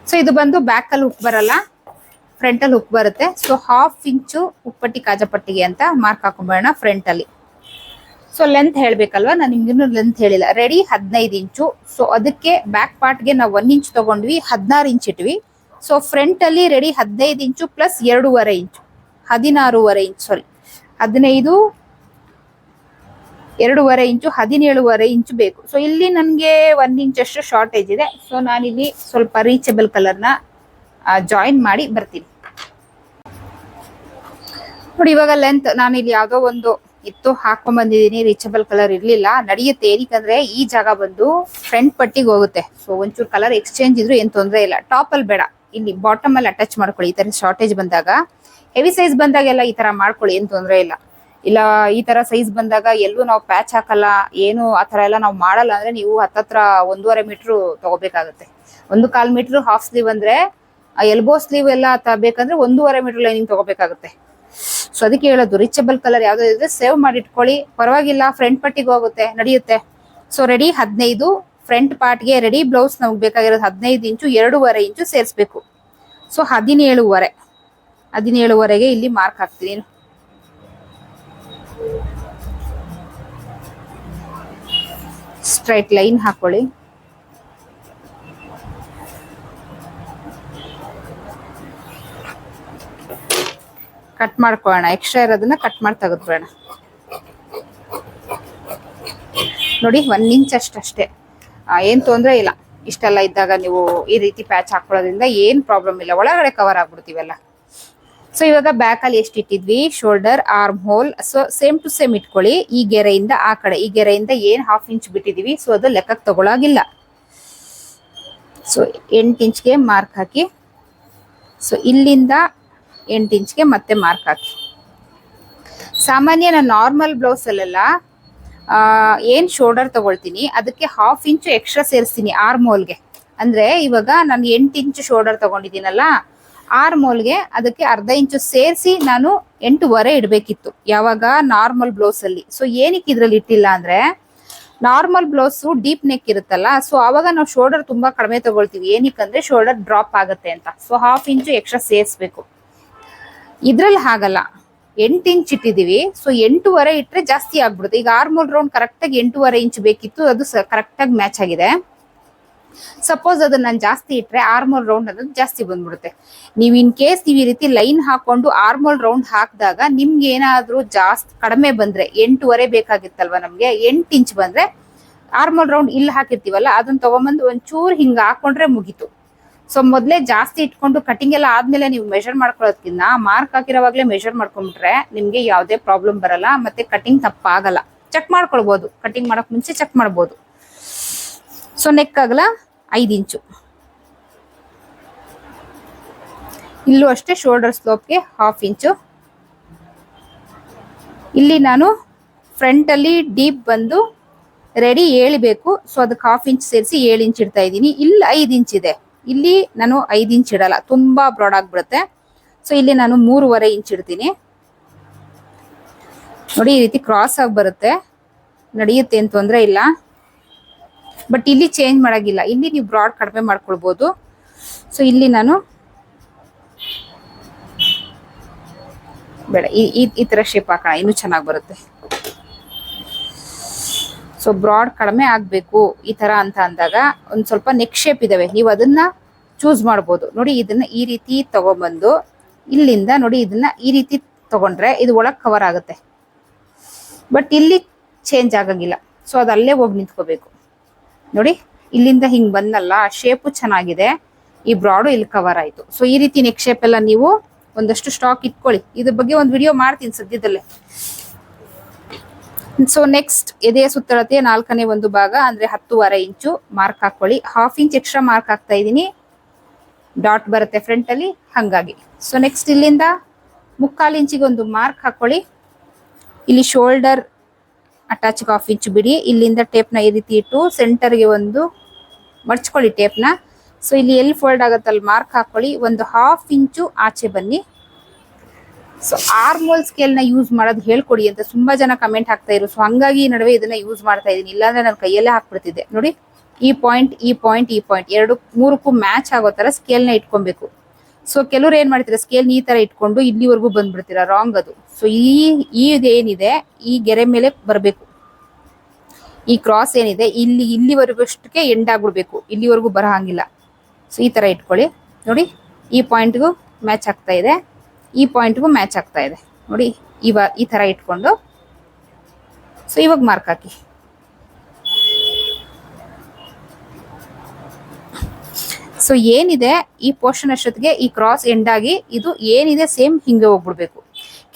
ಸೊ ಇದು ಬಂದು ಬ್ಯಾಕಲ್ಲಿ ಹುಕ್ ಬರಲ್ಲ. ಫ್ರಂಟಲ್ಲಿ ಹುಕ್ ಬರುತ್ತೆ. ಸೊ ಹಾಫ್ ಇಂಚು ಉಪ್ಪಟ್ಟಿ ಕಾಜಪಟ್ಟಿಗೆ ಅಂತ ಮಾರ್ಕ್ ಹಾಕೊಂಬೇಡ ಫ್ರಂಟಲ್ಲಿ ಸೊ ಲೆಂತ್ ಹೇಳ್ಬೇಕಲ್ವಾ? ನಾನು ನಿಮ್ಗಿನ್ನೂ ಲೆಂತ್ ಹೇಳಿಲ್ಲ. ರೆಡಿ ಹದಿನೈದು ಇಂಚು ಸೊ ಅದಕ್ಕೆ ಬ್ಯಾಕ್ ಪಾರ್ಟ್ಗೆ ನಾವು ಒನ್ ಇಂಚ್ ತಗೊಂಡ್ವಿ, ಹದಿನಾರು ಇಂಚ್ ಇಟ್ವಿ. ಸೊ ಫ್ರಂಟಲ್ಲಿ ರೆಡಿ ಹದಿನೈದು ಇಂಚು ಪ್ಲಸ್ ಎರಡೂವರೆ ಇಂಚು ಹದಿನಾರೂವರೆ ಇಂಚ್ ಸಾರಿ ಹದಿನೈದು ಎರಡೂವರೆ ಇಂಚು, ಹದಿನೇಳುವರೆ ಇಂಚು ಬೇಕು. ಸೊ ಇಲ್ಲಿ ನನಗೆ ಒಂದು ಇಂಚಷ್ಟು ಶಾರ್ಟೇಜ್ ಇದೆ. ಸೊ ನಾನಿಲ್ಲಿ ಸ್ವಲ್ಪ ರೀಚಬಲ್ ಕಲರ್ನ ಜಾಯಿನ್ ಮಾಡಿ ಬರ್ತೀನಿ. ನೋಡಿ, ಇವಾಗ ಲೆಂತ್ ನಾನು ಇಲ್ಲಿ ಯಾವುದೋ ಒಂದು ಇತ್ತು ಹಾಕೊಂಡ್ ಬಂದಿದ್ದೀನಿ ರೀಚಬಲ್ ಕಲರ್ ಇರಲಿಲ್ಲ. ನಡೆಯುತ್ತೆ, ಏನಕ್ಕಂದ್ರೆ ಈ ಜಾಗ ಬಂದು ಫ್ರಂಟ್ ಪಟ್ಟಿಗೆ ಹೋಗುತ್ತೆ. ಸೊ ಒಂಚೂರು ಕಲರ್ ಎಕ್ಸ್ಚೇಂಜ್ ಇದ್ರೂ ಏನು ತೊಂದರೆ ಇಲ್ಲ. ಟಾಪ್ ಅಲ್ಲಿ ಬೇಡ. ಇಲ್ಲಿ ಬಾಟಮ್ ಅಲ್ಲಿ ಅಟ್ಯಾಚ್ ಮಾಡ್ಕೊಳ್ಳಿ. ಈ ತರ ಶಾರ್ಟೇಜ್ ಬಂದಾಗ. ಹೆವಿ ಸೈಜ್ ಬಂದಾಗೆಲ್ಲ ಈ ತರ ಮಾಡ್ಕೊಳ್ಳಿ, ಏನು ತೊಂದರೆ ಇಲ್ಲ. ಇಲ್ಲ, ಈ ತರ ಸೈಜ್ ಬಂದಾಗ ಎಲ್ಲೂ ನಾವು ಪ್ಯಾಚ್ ಹಾಕಲ್ಲ, ಏನು ಆ ತರ ಎಲ್ಲ ನಾವು ಮಾಡಲ್ಲ ಅಂದ್ರೆ ನೀವು ಹತ್ತತ್ರ ಒಂದೂವರೆ ಮೀಟರ್ ತಗೋಬೇಕಾಗತ್ತೆ. ಒಂದು ಕಾಲ್ ಮೀಟರ್ ಹಾಫ್ ಸ್ಲೀವ್ ಅಂದ್ರೆ ಎಲ್ಬೋ ಸ್ಲೀವ್ ಎಲ್ಲ ಬೇಕಂದ್ರೆ ಒಂದೂವರೆ ಮೀಟರ್ ಲೈನಿಂಗ್ ತಗೋಬೇಕಾಗುತ್ತೆ. ಸೊ ಅದಕ್ಕೆ ಹೇಳೋದು ರಿಚಬಲ್ ಕಲರ್ ಯಾವ್ದು ಇದ್ರೆ ಸೇವ್ ಮಾಡಿ ಇಟ್ಕೊಳ್ಳಿ. ಪರವಾಗಿಲ್ಲ ಫ್ರಂಟ್ ಪಟ್ಟಿಗೆ ಹೋಗುತ್ತೆ, ನಡೆಯುತ್ತೆ. ಸೊ ರೆಡಿ ಹದಿನೈದು ಫ್ರಂಟ್ ಪಾರ್ಟ್ಗೆ ರೆಡಿ ಬ್ಲೌಸ್ ನಮ್ಗೆ ಬೇಕಾಗಿರೋದು ಹದಿನೈದು ಇಂಚು, ಎರಡೂವರೆ ಇಂಚು ಸೇರಿಸ್ಬೇಕು. ಸೊ ಹದಿನೇಳುವರೆ. ಹದಿನೇಳುವರೆಗೆ ಇಲ್ಲಿ ಮಾರ್ಕ್ ಹಾಕ್ತೀನಿ. ಸ್ಟ್ರೈಟ್ ಲೈನ್ ಹಾಕೊಳ್ಳಿ. ಕಟ್ ಮಾಡ್ಕೊಳ್ಳೋಣ. ಎಕ್ಸ್ಟ್ರಾ ಇರೋದನ್ನ ಕಟ್ ಮಾಡಿ ತೆಗೆದ್ಬಿಡೋಣ ನೋಡಿ ಒಂದ್ ಇಂಚ್ ಏನು ಏನ್ ತೊಂದ್ರೆ ಇಲ್ಲ. ಇಷ್ಟೆಲ್ಲ ಇದ್ದಾಗ ನೀವು ಈ ರೀತಿ ಪ್ಯಾಚ್ ಹಾಕೊಳ್ಳೋದ್ರಿಂದ ಏನ್ ಪ್ರಾಬ್ಲಮ್ ಇಲ್ಲ. ಒಳಗಡೆ ಕವರ್ ಆಗ್ಬಿಡ್ತೀವಲ್ಲ. ಸೊ ಇವಾಗ ಬ್ಯಾಕ್ ಅಲ್ಲಿ ಎಷ್ಟು ಇಟ್ಟಿದ್ವಿ? Shoulder armhole so same to same ಇಟ್ಕೊಳ್ಳಿ. ಈ ಗೆರೆಯಿಂದ ಆ ಕಡೆ ಈ ಗೆರೆಯಿಂದ ಏನ್ ಹಾಫ್ ಇಂಚ್ ಬಿಟ್ಟಿದೀವಿ? ಸೊ ಅದು ಲೆಕ್ಕಕ್ಕೆ ತಗೊಳಾಗಿಲ್ಲ. ಸೊ ಎಂಟು ಇಂಚ್ಗೆ ಮಾರ್ಕ್ ಹಾಕಿ. ಸೊ ಇಲ್ಲಿಂದ ಎಂಟು ಇಂಚ್ಗೆ ಮತ್ತೆ ಮಾರ್ಕ್ ಹಾಕಿ. ಸಾಮಾನ್ಯ ನಾನು ನಾರ್ಮಲ್ ಬ್ಲೌಸ್ ಏನು ಆ, ಏನ್ ಶೋಲ್ಡರ್ ತಗೊಳ್ತೀನಿ ಅದಕ್ಕೆ ಹಾಫ್ ಇಂಚು ಎಕ್ಸ್ಟ್ರಾ ಸೇರಿಸ್ತೀನಿ ಆರ್ಮ್ ಹೋಲ್ಗೆ ಅಂದ್ರೆ ಇವಾಗ ನಾನು ಎಂಟು ಇಂಚು ಶೋಲ್ಡರ್ ತಗೊಂಡಿದ್ದೀನಲ್ಲ ಆರ್ ಮೋಲ್ಗೆ ಅದಕ್ಕೆ ಅರ್ಧ ಇಂಚು ಸೇರಿಸಿ ನಾನು ಎಂಟೂವರೆ ಇಡಬೇಕಿತ್ತು, ಯಾವಾಗ ನಾರ್ಮಲ್ ಬ್ಲೌಸ್ ಅಲ್ಲಿ. ಸೊ ಏನಕ್ಕೆ ಇದ್ರಲ್ಲಿ ಇಟ್ಟಿಲ್ಲ ಅಂದ್ರೆ, ನಾರ್ಮಲ್ ಬ್ಲೌಸು ಡೀಪ್ ನೆಕ್ ಇರುತ್ತಲ್ಲ ಸೊ ಆವಾಗ ನಾವು ಶೋಲ್ಡರ್ ತುಂಬಾ ಕಡಿಮೆ ತಗೊಳ್ತೀವಿ. ಏನಕ್ಕಂದ್ರೆ ಶೋಲ್ಡರ್ ಡ್ರಾಪ್ ಆಗುತ್ತೆ ಅಂತ. ಸೊ ಹಾಫ್ ಇಂಚು ಎಕ್ಸ್ಟ್ರಾ ಸೇರಿಸ್ಬೇಕು. ಇದ್ರಲ್ಲಿ ಹಾಗಲ್ಲ. ಎಂಟು ಇಂಚ್ ಇಟ್ಟಿದೀವಿ ಸೊ ಎಂಟೂವರೆ ಇಟ್ರೆ ಜಾಸ್ತಿ ಆಗ್ಬಿಡುತ್ತೆ. ಈಗ ಆರ್ಮೋಲ್ ರೌಂಡ್ ಕರೆಕ್ಟಾಗಿ ಎಂಟೂವರೆ ಇಂಚ್ ಬೇಕಿತ್ತು, ಅದು ಕರೆಕ್ಟಾಗಿ ಮ್ಯಾಚ್ ಆಗಿದೆ. ಸಪೋಸ್ ಅದನ್ನ ನಾನು ಜಾಸ್ತಿ ಇಟ್ರೆ ಆರ್ಮೋಲ್ ರೌಂಡ್ ಅನ್ನೋದು ಜಾಸ್ತಿ ಬಂದ್ಬಿಡುತ್ತೆ. ನೀವು ಇನ್ ಕೇಸ್ ನೀವು ಈ ರೀತಿ ಲೈನ್ ಹಾಕೊಂಡು ಆರ್ಮೋಲ್ ರೌಂಡ್ ಹಾಕಿದಾಗ ನಿಮ್ಗೆ ಏನಾದ್ರೂ ಜಾಸ್ತಿ ಕಡಿಮೆ ಬಂದ್ರೆ ಎಂಟುವರೆ ಬೇಕಾಗಿತ್ತಲ್ವ ನಮ್ಗೆ? ಎಂಟು ಇಂಚ್ ಬಂದ್ರೆ ಆರ್ಮೋಲ್ ರೌಂಡ್ ಇಲ್ಲಿ ಹಾಕಿರ್ತೀವಲ್ಲ, ಅದನ್ನ ತಗೊಂಬಂದು ಒಂಚೂರು ಹಿಂಗ್ ಹಾಕೊಂಡ್ರೆ ಮುಗೀತು. ಸೊ ಮೊದ್ಲೇ ಜಾಸ್ತಿ ಇಟ್ಕೊಂಡು ಕಟಿಂಗ್ ಎಲ್ಲ ಆದ್ಮೇಲೆ ನೀವು ಮೆಷರ್ ಮಾಡ್ಕೊಳ್ಳೋದಕ್ಕಿಂತ ಮಾರ್ಕ್ ಹಾಕಿರೋವಾಗ್ಲೇ ಮೆಷರ್ ಮಾಡ್ಕೊಂಡ್ಬಿಟ್ರೆ ನಿಮ್ಗೆ ಯಾವುದೇ ಪ್ರಾಬ್ಲಮ್ ಬರಲ್ಲ, ಮತ್ತೆ ಕಟಿಂಗ್ ತಪ್ಪಾಗಲ್ಲ. ಚೆಕ್ ಮಾಡ್ಕೊಳ್ಬೋದು. ಕಟಿಂಗ್ ಮಾಡಕ್ ಮುಂಚೆ ಚೆಕ್ ಮಾಡ್ಬೋದು. ಸೊ ನೆಕ್ ಅಗಲ ಐದು ಇಂಚು. ಇಲ್ಲೂ ಅಷ್ಟೇ ಶೋಲ್ಡರ್ ಸ್ಲೋಪ್ಗೆ ಹಾಫ್ ಇಂಚು. ಇಲ್ಲಿ ನಾನು ಫ್ರಂಟ್ ಅಲ್ಲಿ ಡೀಪ್ ಬಂದು ರೆಡಿ ಏಳಿಬೇಕು. ಸೊ ಅದಕ್ಕೆ ಹಾಫ್ ಇಂಚ್ ಸೇರಿಸಿ ಏಳು ಇಂಚ್ ಇಡ್ತಾ ಇದ್ದೀನಿ. ಇಲ್ಲಿ ಐದು ಇಂಚ್ ಇದೆ. ಇಲ್ಲಿ ನಾನು ಐದು ಇಂಚ್ ಇಡಲ್ಲ. ತುಂಬಾ ಬ್ರಾಡ್ ಆಗಿಬಿಡುತ್ತೆ. ಸೊ ಇಲ್ಲಿ ನಾನು ಮೂರುವರೆ ಇಂಚ್ ಇಡ್ತೀನಿ. ನೋಡಿ, ಈ ರೀತಿ ಕ್ರಾಸ್ ಆಗಿ ಬರುತ್ತೆ. ನಡೆಯುತ್ತೆ ಅಂತ ತೊಂದರೆ ಇಲ್ಲ. ಬಟ್ ಇಲ್ಲಿ ಚೇಂಜ್ ಮಾಡಾಗಿಲ್ಲ. ಇಲ್ಲಿ ನೀವು ಬ್ರಾಡ್ ಕಡಿಮೆ ಮಾಡ್ಕೊಳ್ಬೋದು. ಸೊ ಇಲ್ಲಿ ನಾನು ಬೇಡ. ಈ, ಈ- ತರ ಶೇಪ್ ಹಾಕೋಣ. ಇನ್ನೂ ಚೆನ್ನಾಗಿ ಬರುತ್ತೆ. ಸೊ ಬ್ರಾಡ್ ಕಡಿಮೆ ಆಗ್ಬೇಕು. ಈ ತರ ಅಂತ ಅಂದಾಗ ಒಂದ್ ಸ್ವಲ್ಪ ನೆಕ್ ಶೇಪ್ ಇದಾವೆ. ನೀವು ಅದನ್ನ ಚೂಸ್ ಮಾಡ್ಬೋದು. ನೋಡಿ, ಇದನ್ನ ಈ ರೀತಿ ತಗೊಂಬಂದು ಇಲ್ಲಿಂದ ನೋಡಿ, ಇದನ್ನ ಈ ರೀತಿ ತಗೊಂಡ್ರೆ ಇದು ಒಳಗ್ ಕವರ್ ಆಗುತ್ತೆ. ಬಟ್ ಇಲ್ಲಿ ಚೇಂಜ್ ಆಗಂಗಿಲ್ಲ. ಸೊ ಅದಲ್ಲೇ ಹೋಗಿ ನಿಂತ್ಕೋಬೇಕು. ನೋಡಿ, ಇಲ್ಲಿಂದ ಹಿಂಗ್ ಬಂದಲ್ಲ ಶೇಪು ಚೆನ್ನಾಗಿದೆ. ಈ ಬ್ರಾಡು ಇಲ್ಲಿ ಕವರ್ ಆಯ್ತು. ಸೊ ಈ ರೀತಿ ನೆಕ್ ಶೇಪ್ ಎಲ್ಲ ನೀವು ಒಂದಷ್ಟು ಸ್ಟಾಕ್ ಇಟ್ಕೊಳ್ಳಿ. ಇದ್ರ ಬಗ್ಗೆ ಒಂದು ವಿಡಿಯೋ ಮಾಡ್ತೀನಿ ಸದ್ಯದಲ್ಲೇ. ಸೊ ನೆಕ್ಸ್ಟ್ ಎದೆಯ ಸುತ್ತಳತೆ ನಾಲ್ಕನೇ ಒಂದು ಭಾಗ, ಅಂದ್ರೆ ಹತ್ತುವರೆ ಇಂಚು ಮಾರ್ಕ್ ಹಾಕೊಳ್ಳಿ. ಹಾಫ್ ಇಂಚ್ ಎಕ್ಸ್ಟ್ರಾ ಮಾರ್ಕ್ ಹಾಕ್ತಾ ಇದ್ದೀನಿ. ಡಾಟ್ ಬರುತ್ತೆ ಫ್ರಂಟ್ ಅಲ್ಲಿ, ಹಂಗಾಗಿ. ಸೊ ನೆಕ್ಸ್ಟ್ ಇಲ್ಲಿಂದ ಮುಕ್ಕಾಲು ಇಂಚಿಗೆ ಒಂದು ಮಾರ್ಕ್ ಹಾಕೊಳ್ಳಿ. ಇಲ್ಲಿ ಶೋಲ್ಡರ್ ಅಟ್ಯಾಚ್ ಹಾಫ್ ಇಂಚ್ ಬಿಡಿ. ಇಲ್ಲಿಂದ ಟೇಪ್ನ ಈ ರೀತಿ ಇಟ್ಟು ಸೆಂಟರ್ಗೆ ಒಂದು ಮಡ್ಚ್ಕೊಳ್ಳಿ ಟೇಪ್ನ ಸೊ ಇಲ್ಲಿ ಎಲ್ಲಿ ಫೋಲ್ಡ್ ಆಗುತ್ತಲ್ಲ ಮಾರ್ಕ್ ಹಾಕೊಳ್ಳಿ. ಒಂದು ಹಾಫ್ ಇಂಚು ಆಚೆ ಬನ್ನಿ. ಸೊ ಆರ್ಮೋಲ್ ಸ್ಕೇಲ್ನ ಯೂಸ್ ಮಾಡೋದು ಹೇಳ್ಕೊಡಿ ಅಂತ ತುಂಬಾ ಜನ ಕಮೆಂಟ್ ಹಾಕ್ತಾ ಇರು ಸೊ ಹಂಗಾಗಿ ಈ ನಡುವೆ ಇದನ್ನ ಯೂಸ್ ಮಾಡ್ತಾ ಇದೀನಿ ಇಲ್ಲಾಂದ್ರೆ ನನ್ನ ಕೈಯಲ್ಲೇ ಹಾಕ್ಬಿಡ್ತಿದ್ದೆ. ನೋಡಿ, ಈ ಪಾಯಿಂಟ್ ಈ ಪಾಯಿಂಟ್ ಈ ಪಾಯಿಂಟ್ ಎರಡು ಮೂರಕ್ಕೂ ಮ್ಯಾಚ್ ಆಗೋ ತರ ಸ್ಕೇಲ್ನ ಇಟ್ಕೊಬೇಕು. ಸೊ ಕೆಲವ್ರು ಏನ್ ಮಾಡ್ತೀರಾ? ಸ್ಕೇಲ್ ಈ ತರ ಇಟ್ಕೊಂಡು ಇಲ್ಲಿವರೆಗೂ ಬಂದ್ಬಿಡ್ತೀರಾ? ರಾಂಗ್ ಅದು. ಸೊ ಈ ಈ ಏನಿದೆ? ಈ ಗೆರೆ ಮೇಲೆ ಬರಬೇಕು. ಈ ಕ್ರಾಸ್ ಏನಿದೆ? ಇಲ್ಲಿ ಇಲ್ಲಿವರೆಗೂ ಅಷ್ಟಕ್ಕೆ ಎಂಡ್ ಆಗ್ಬಿಡ್ಬೇಕು. ಇಲ್ಲಿವರೆಗೂ ಬರೋ ಹಾಗಿಲ್ಲ. ಸೊ ಈ ತರ ಇಟ್ಕೊಳ್ಳಿ. ನೋಡಿ, ಈ ಪಾಯಿಂಟ್ಗೂ ಮ್ಯಾಚ್ ಆಗ್ತಾ ಇದೆ. ಈ ಪಾಯಿಂಟ್ಗೂ ಮ್ಯಾಚ್ ಆಗ್ತಾ ಇದೆ. ನೋಡಿ ಇವಾಗ ಈ ತರ ಇಟ್ಕೊಂಡು. ಸೊ ಇವಾಗ ಮಾರ್ಕ್ ಹಾಕಿ. ಸೊ ಏನಿದೆ ಈ ಪೋರ್ಷನ್ ಅಷ್ಟೊತ್ತಿಗೆ ಈ ಕ್ರಾಸ್ ಎಂಡ್ ಆಗಿ ಇದು ಏನಿದೆ ಸೇಮ್ ಹಿಂಗೆ ಹೋಗ್ಬಿಡ್ಬೇಕು.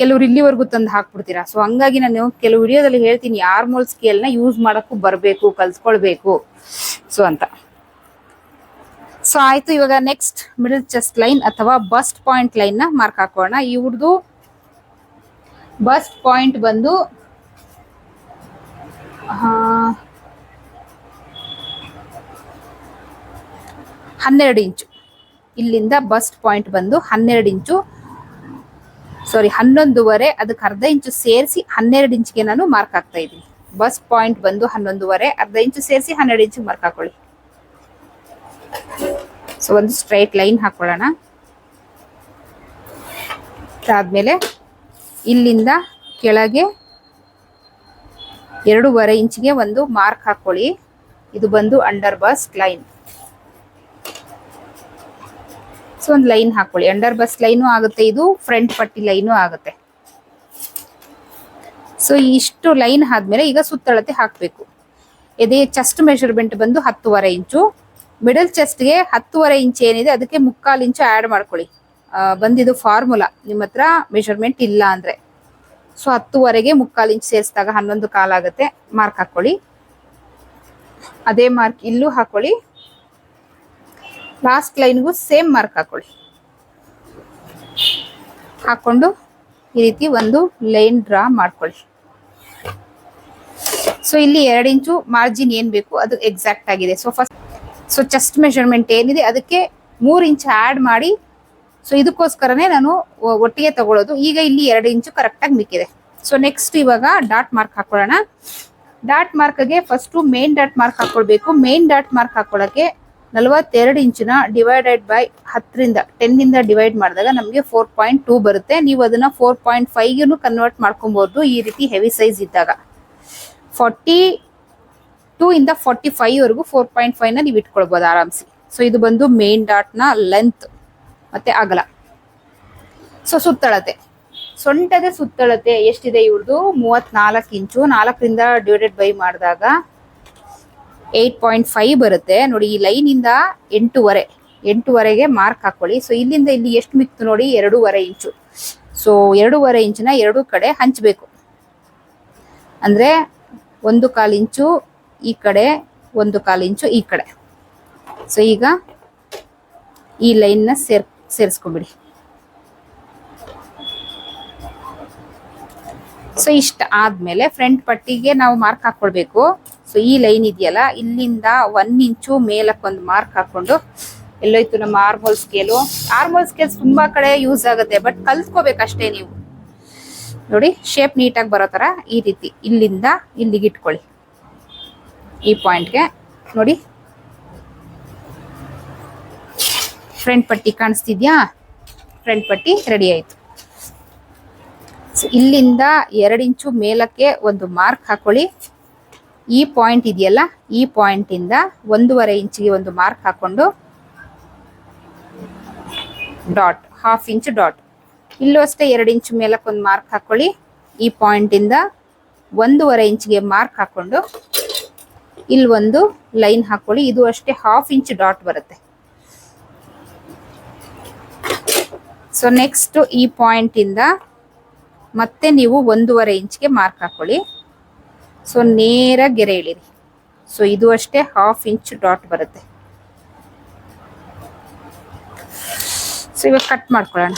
ಕೆಲವ್ರು ಇಲ್ಲಿವರೆಗೂ ತಂದು ಹಾಕ್ಬಿಡ್ತೀರಾ? ಸೊ ಹಂಗಾಗಿ ನಾನು ಕೆಲವು ವಿಡಿಯೋದಲ್ಲಿ ಹೇಳ್ತೀನಿ ಆರ್ಮೋಲ್ ಸ್ಕೇಲ್ನ ಯೂಸ್ ಮಾಡೋಕ್ಕೂ ಬರಬೇಕು ಕಲ್ಸ್ಕೊಳ್ಬೇಕು ಸೊ ಅಂತ. ಸೊ ಆಯ್ತು ಇವಾಗ ನೆಕ್ಸ್ಟ್ ಮಿಡಲ್ ಚೆಸ್ಟ್ ಲೈನ್ ಅಥವಾ ಬಸ್ಟ್ ಪಾಯಿಂಟ್ ಲೈನ್ನ ಮಾರ್ಕ್ ಹಾಕೋಣ. ಇವ್ರದ್ದು ಬಸ್ಟ್ ಪಾಯಿಂಟ್ ಬಂದು ಹನ್ನೆರಡು ಇಂಚು. ಇಲ್ಲಿಂದ ಬಸ್ಟ್ ಪಾಯಿಂಟ್ ಬಂದು ಹನ್ನೆರಡು ಇಂಚು. ಸಾರಿ ಹನ್ನೊಂದುವರೆ, ಅದಕ್ಕೆ ಅರ್ಧ ಇಂಚು ಸೇರಿಸಿ ಹನ್ನೆರಡು ಇಂಚಿಗೆ ನಾನು ಮಾರ್ಕ್ ಹಾಕ್ತಾ ಇದ್ದೀನಿ. ಬಸ್ ಪಾಯಿಂಟ್ ಬಂದು ಹನ್ನೊಂದುವರೆ, ಅರ್ಧ ಇಂಚು ಸೇರಿಸಿ ಹನ್ನೆರಡು ಇಂಚು ಮಾರ್ಕ್ ಹಾಕೊಳ್ಳಿ. ಸೊ ಒಂದು ಸ್ಟ್ರೈಟ್ ಲೈನ್ ಹಾಕೊಳ್ಳೋಣ. ಅದಾದ್ಮೇಲೆ ಇಲ್ಲಿಂದ ಕೆಳಗೆ ಎರಡೂವರೆ ಇಂಚಿಗೆ ಒಂದು ಮಾರ್ಕ್ ಹಾಕೊಳ್ಳಿ. ಇದು ಬಂದು ಅಂಡರ್ ಬಸ್ಟ್ ಲೈನ್ ಸೊ ಒಂದು ಲೈನ್ ಹಾಕೊಳ್ಳಿ. ಅಂಡರ್ ಬಸ್ ಲೈನು ಆಗುತ್ತೆ, ಇದು ಫ್ರಂಟ್ ಪಟ್ಟಿ ಲೈನು ಆಗುತ್ತೆ. ಸೊ ಇಷ್ಟು ಲೈನ್ ಆದ್ಮೇಲೆ ಈಗ ಸುತ್ತಳತೆ ಹಾಕಬೇಕು. ಎದೆ ಚೆಸ್ಟ್ ಮೆಷರ್ಮೆಂಟ್ ಬಂದು ಹತ್ತುವರೆ ಇಂಚು. ಮಿಡಲ್ ಚೆಸ್ಟ್ಗೆ ಹತ್ತುವರೆ ಇಂಚ್ ಏನಿದೆ, ಅದಕ್ಕೆ ಮುಕ್ಕಾಲು ಇಂಚು ಆ್ಯಡ್ ಮಾಡ್ಕೊಳ್ಳಿ. ಬಂದಿದ್ದು ಫಾರ್ಮುಲಾ ನಿಮ್ಮ ಹತ್ರ ಮೆಷರ್ಮೆಂಟ್ ಇಲ್ಲ ಅಂದ್ರೆ. ಸೊ ಹತ್ತುವರೆಗೆ ಮುಕ್ಕಾಲು ಇಂಚ್ ಸೇರಿಸಿದಾಗ ಹನ್ನೊಂದು ಕಾಲಾಗುತ್ತೆ. ಮಾರ್ಕ್ ಹಾಕೊಳ್ಳಿ. ಅದೇ ಮಾರ್ಕ್ ಇಲ್ಲೂ ಹಾಕೊಳ್ಳಿ. ಲಾಸ್ಟ್ ಲೈನ್ಗೂ ಸೇಮ್ ಮಾರ್ಕ್ ಹಾಕೊಳ್ಳಿ. ಹಾಕೊಂಡು ಈ ರೀತಿ ಒಂದು ಲೈನ್ ಡ್ರಾ ಮಾಡ್ಕೊಳ್ಳಿ. ಸೊ ಇಲ್ಲಿ ಎರಡು ಇಂಚು ಮಾರ್ಜಿನ್ ಏನ್ ಬೇಕು? ಅದು ಎಕ್ಸಾಕ್ಟ್ ಆಗಿದೆ. So first so chest measurement ಏನಿದೆ? ಅದಕ್ಕೆ ಮೂರು ಇಂಚ್ ಆ್ಯಡ್ ಮಾಡಿ. ಸೊ ಇದಕ್ಕೋಸ್ಕರನೇ ನಾನು ಒಟ್ಟಿಗೆ ತಗೊಳ್ಳೋದು ಈಗ ಇಲ್ಲಿ ಎರಡು ಇಂಚು ಕರೆಕ್ಟಾಗಿ ಮಿಕ್ಕಿದೆ. ಸೊ ನೆಕ್ಸ್ಟ್ ಇವಾಗ ಡಾಟ್ ಮಾರ್ಕ್ ಹಾಕೊಳ್ಳೋಣ. ಡಾಟ್ ಮಾರ್ಕ್ಗೆ ಫಸ್ಟು ಮೇನ್ ಡಾಟ್ ಮಾರ್ಕ್ ಹಾಕೊಳ್ಬೇಕು. ಮೇನ್ ಡಾಟ್ ಮಾರ್ಕ್ ಹಾಕೊಳ್ಳೋಕೆ ನಲವತ್ತೆರಡು ಇಂಚಿನ ಡಿವೈಡೆಡ್ ಬೈ ಹತ್ತರಿಂದ ಟೆನ್ನಿಂದ ಡಿವೈಡ್ ಮಾಡಿದಾಗ ನಮಗೆ ಫೋರ್ ಪಾಯಿಂಟ್ ಟೂ ಬರುತ್ತೆ. ನೀವು ಅದನ್ನ ಫೋರ್ ಪಾಯಿಂಟ್ ಫೈವ್ಗೂ ಕನ್ವರ್ಟ್ ಮಾಡ್ಕೊಬೋದು. ಈ ರೀತಿ ಹೆವಿ ಸೈಜ್ ಇದ್ದಾಗ. ಫಾರ್ಟಿ ಟೂ ಇಂದ ಫಾರ್ಟಿ ಫೈವ್ವರೆಗೂ ಫೋರ್ ಪಾಯಿಂಟ್ ಫೈವ್ನ ನೀವು ಇಟ್ಕೊಳ್ಬೋದು ಆರಾಮ್ಸಿ. ಸೊ ಇದು ಬಂದು ಮೇನ್ ಡಾಟ್ನ ಲೆಂತ್ ಮತ್ತೆ ಅಗಲ. ಸೊ ಸುತ್ತಳತೆ. ಸೊಂಟದ ಸುತ್ತಳತೆ ಎಷ್ಟಿದೆ ಇವ್ರದ್ದು ಮೂವತ್ನಾಲ್ಕು ಇಂಚು. ನಾಲ್ಕರಿಂದ ಡಿವೈಡೆಡ್ ಬೈ ಮಾಡಿದಾಗ ಏಯ್ಟ್ ಪಾಯಿಂಟ್ ಫೈವ್ ಬರುತ್ತೆ. ನೋಡಿ, ಈ ಲೈನಿಂದ ಎಂಟೂವರೆ, ಎಂಟೂವರೆಗೆ ಮಾರ್ಕ್ ಹಾಕೊಳ್ಳಿ. ಸೊ ಇಲ್ಲಿಂದ ಇಲ್ಲಿ ಎಷ್ಟು ಮಿಕ್ತು ನೋಡಿ, ಎರಡೂವರೆ ಇಂಚು. ಸೊ ಎರಡೂವರೆ ಇಂಚಿನ ಎರಡೂ ಕಡೆ ಹಂಚಬೇಕು. ಅಂದರೆ, ಒಂದು ಕಾಲು ಇಂಚು ಈ ಕಡೆ, ಒಂದು ಕಾಲು ಇಂಚು ಈ ಕಡೆ. ಸೊ ಈಗ ಈ ಲೈನ್ನ ಸೇರ್, ಸೇರಿಸ್ಕೊಂಬಿಡಿ. ಸೊ ಇಷ್ಟ ಆದ್ಮೇಲೆ ಫ್ರಂಟ್ ಪಟ್ಟಿಗೆ ನಾವು ಮಾರ್ಕ್ ಹಾಕೊಳ್ಬೇಕು. ಸೊ ಈ ಲೈನ್ ಇದೆಯಲ್ಲ? ಇಲ್ಲಿಂದ ಒನ್ ಇಂಚು ಮೇಲಕ್ಕೊಂದು ಮಾರ್ಕ್ ಹಾಕೊಂಡು ಎಲ್ಲೋಯ್ತು ನಮ್ಮ ಆರ್ಮೋಲ್ ಸ್ಕೇಲು ಆರ್ಮೋಲ್ ಸ್ಕೇಲ್ ತುಂಬಾ ಕಡೆ ಯೂಸ್ ಆಗುತ್ತೆ ಬಟ್ ಕಲ್ತ್ಕೋಬೇಕಷ್ಟೇ ನೀವು. ನೋಡಿ ಶೇಪ್ ನೀಟಾಗಿ ಬರೋ ತರ ಈ ರೀತಿ. ಇಲ್ಲಿಂದ ಇಲ್ಲಿಗೆ ಇಟ್ಕೊಳ್ಳಿ. ಈ ಪಾಯಿಂಟ್ಗೆ ನೋಡಿ. ಫ್ರಂಟ್ ಪಟ್ಟಿ ಕಾಣಿಸ್ತಿದ್ಯಾ? ಫ್ರಂಟ್ ಪಟ್ಟಿ ರೆಡಿ ಆಯ್ತು. ಇಲ್ಲಿಂದ ಎರಡು ಇಂಚು ಮೇಲಕ್ಕೆ ಒಂದು ಮಾರ್ಕ್ ಹಾಕೊಳ್ಳಿ. ಈ ಪಾಯಿಂಟ್ ಇದೆಯಲ್ಲ? ಈ ಪಾಯಿಂಟ್ ಇಂದ ಒಂದೂವರೆ ಇಂಚಿಗೆ ಒಂದು ಮಾರ್ಕ್ ಹಾಕೊಂಡು ಡಾಟ್ ಹಾಫ್ ಇಂಚ್ ಡಾಟ್ ಇಲ್ಲೂ ಅಷ್ಟೇ ಎರಡು ಇಂಚು ಮೇಲಕ್ಕೆ ಒಂದು ಮಾರ್ಕ್ ಹಾಕೊಳ್ಳಿ. ಈ ಪಾಯಿಂಟ್ ಇಂದ ಒಂದೂವರೆ ಇಂಚಿಗೆ ಮಾರ್ಕ್ ಹಾಕೊಂಡು ಇಲ್ಲಿ ಒಂದು ಲೈನ್ ಹಾಕೊಳ್ಳಿ. ಇದು ಅಷ್ಟೇ ಹಾಫ್ ಇಂಚ್ ಡಾಟ್ ಬರುತ್ತೆ. ಸೊ ನೆಕ್ಸ್ಟ್ ಈ ಪಾಯಿಂಟ್ ಇಂದ ಮತ್ತೆ ನೀವು ಒಂದೂವರೆ ಇಂಚ್ಗೆ ಮಾರ್ಕ್ ಹಾಕೊಳ್ಳಿ. ಸೊ ನೇರ ಗೆರೆ ಇಳಿರಿ. ಸೊ ಇದು ಅಷ್ಟೇ ಹಾಫ್ ಇಂಚ್ ಡಾಟ್ ಬರುತ್ತೆ. ಸೊ ಇವಾಗ ಕಟ್ ಮಾಡ್ಕೊಳ್ಳೋಣ.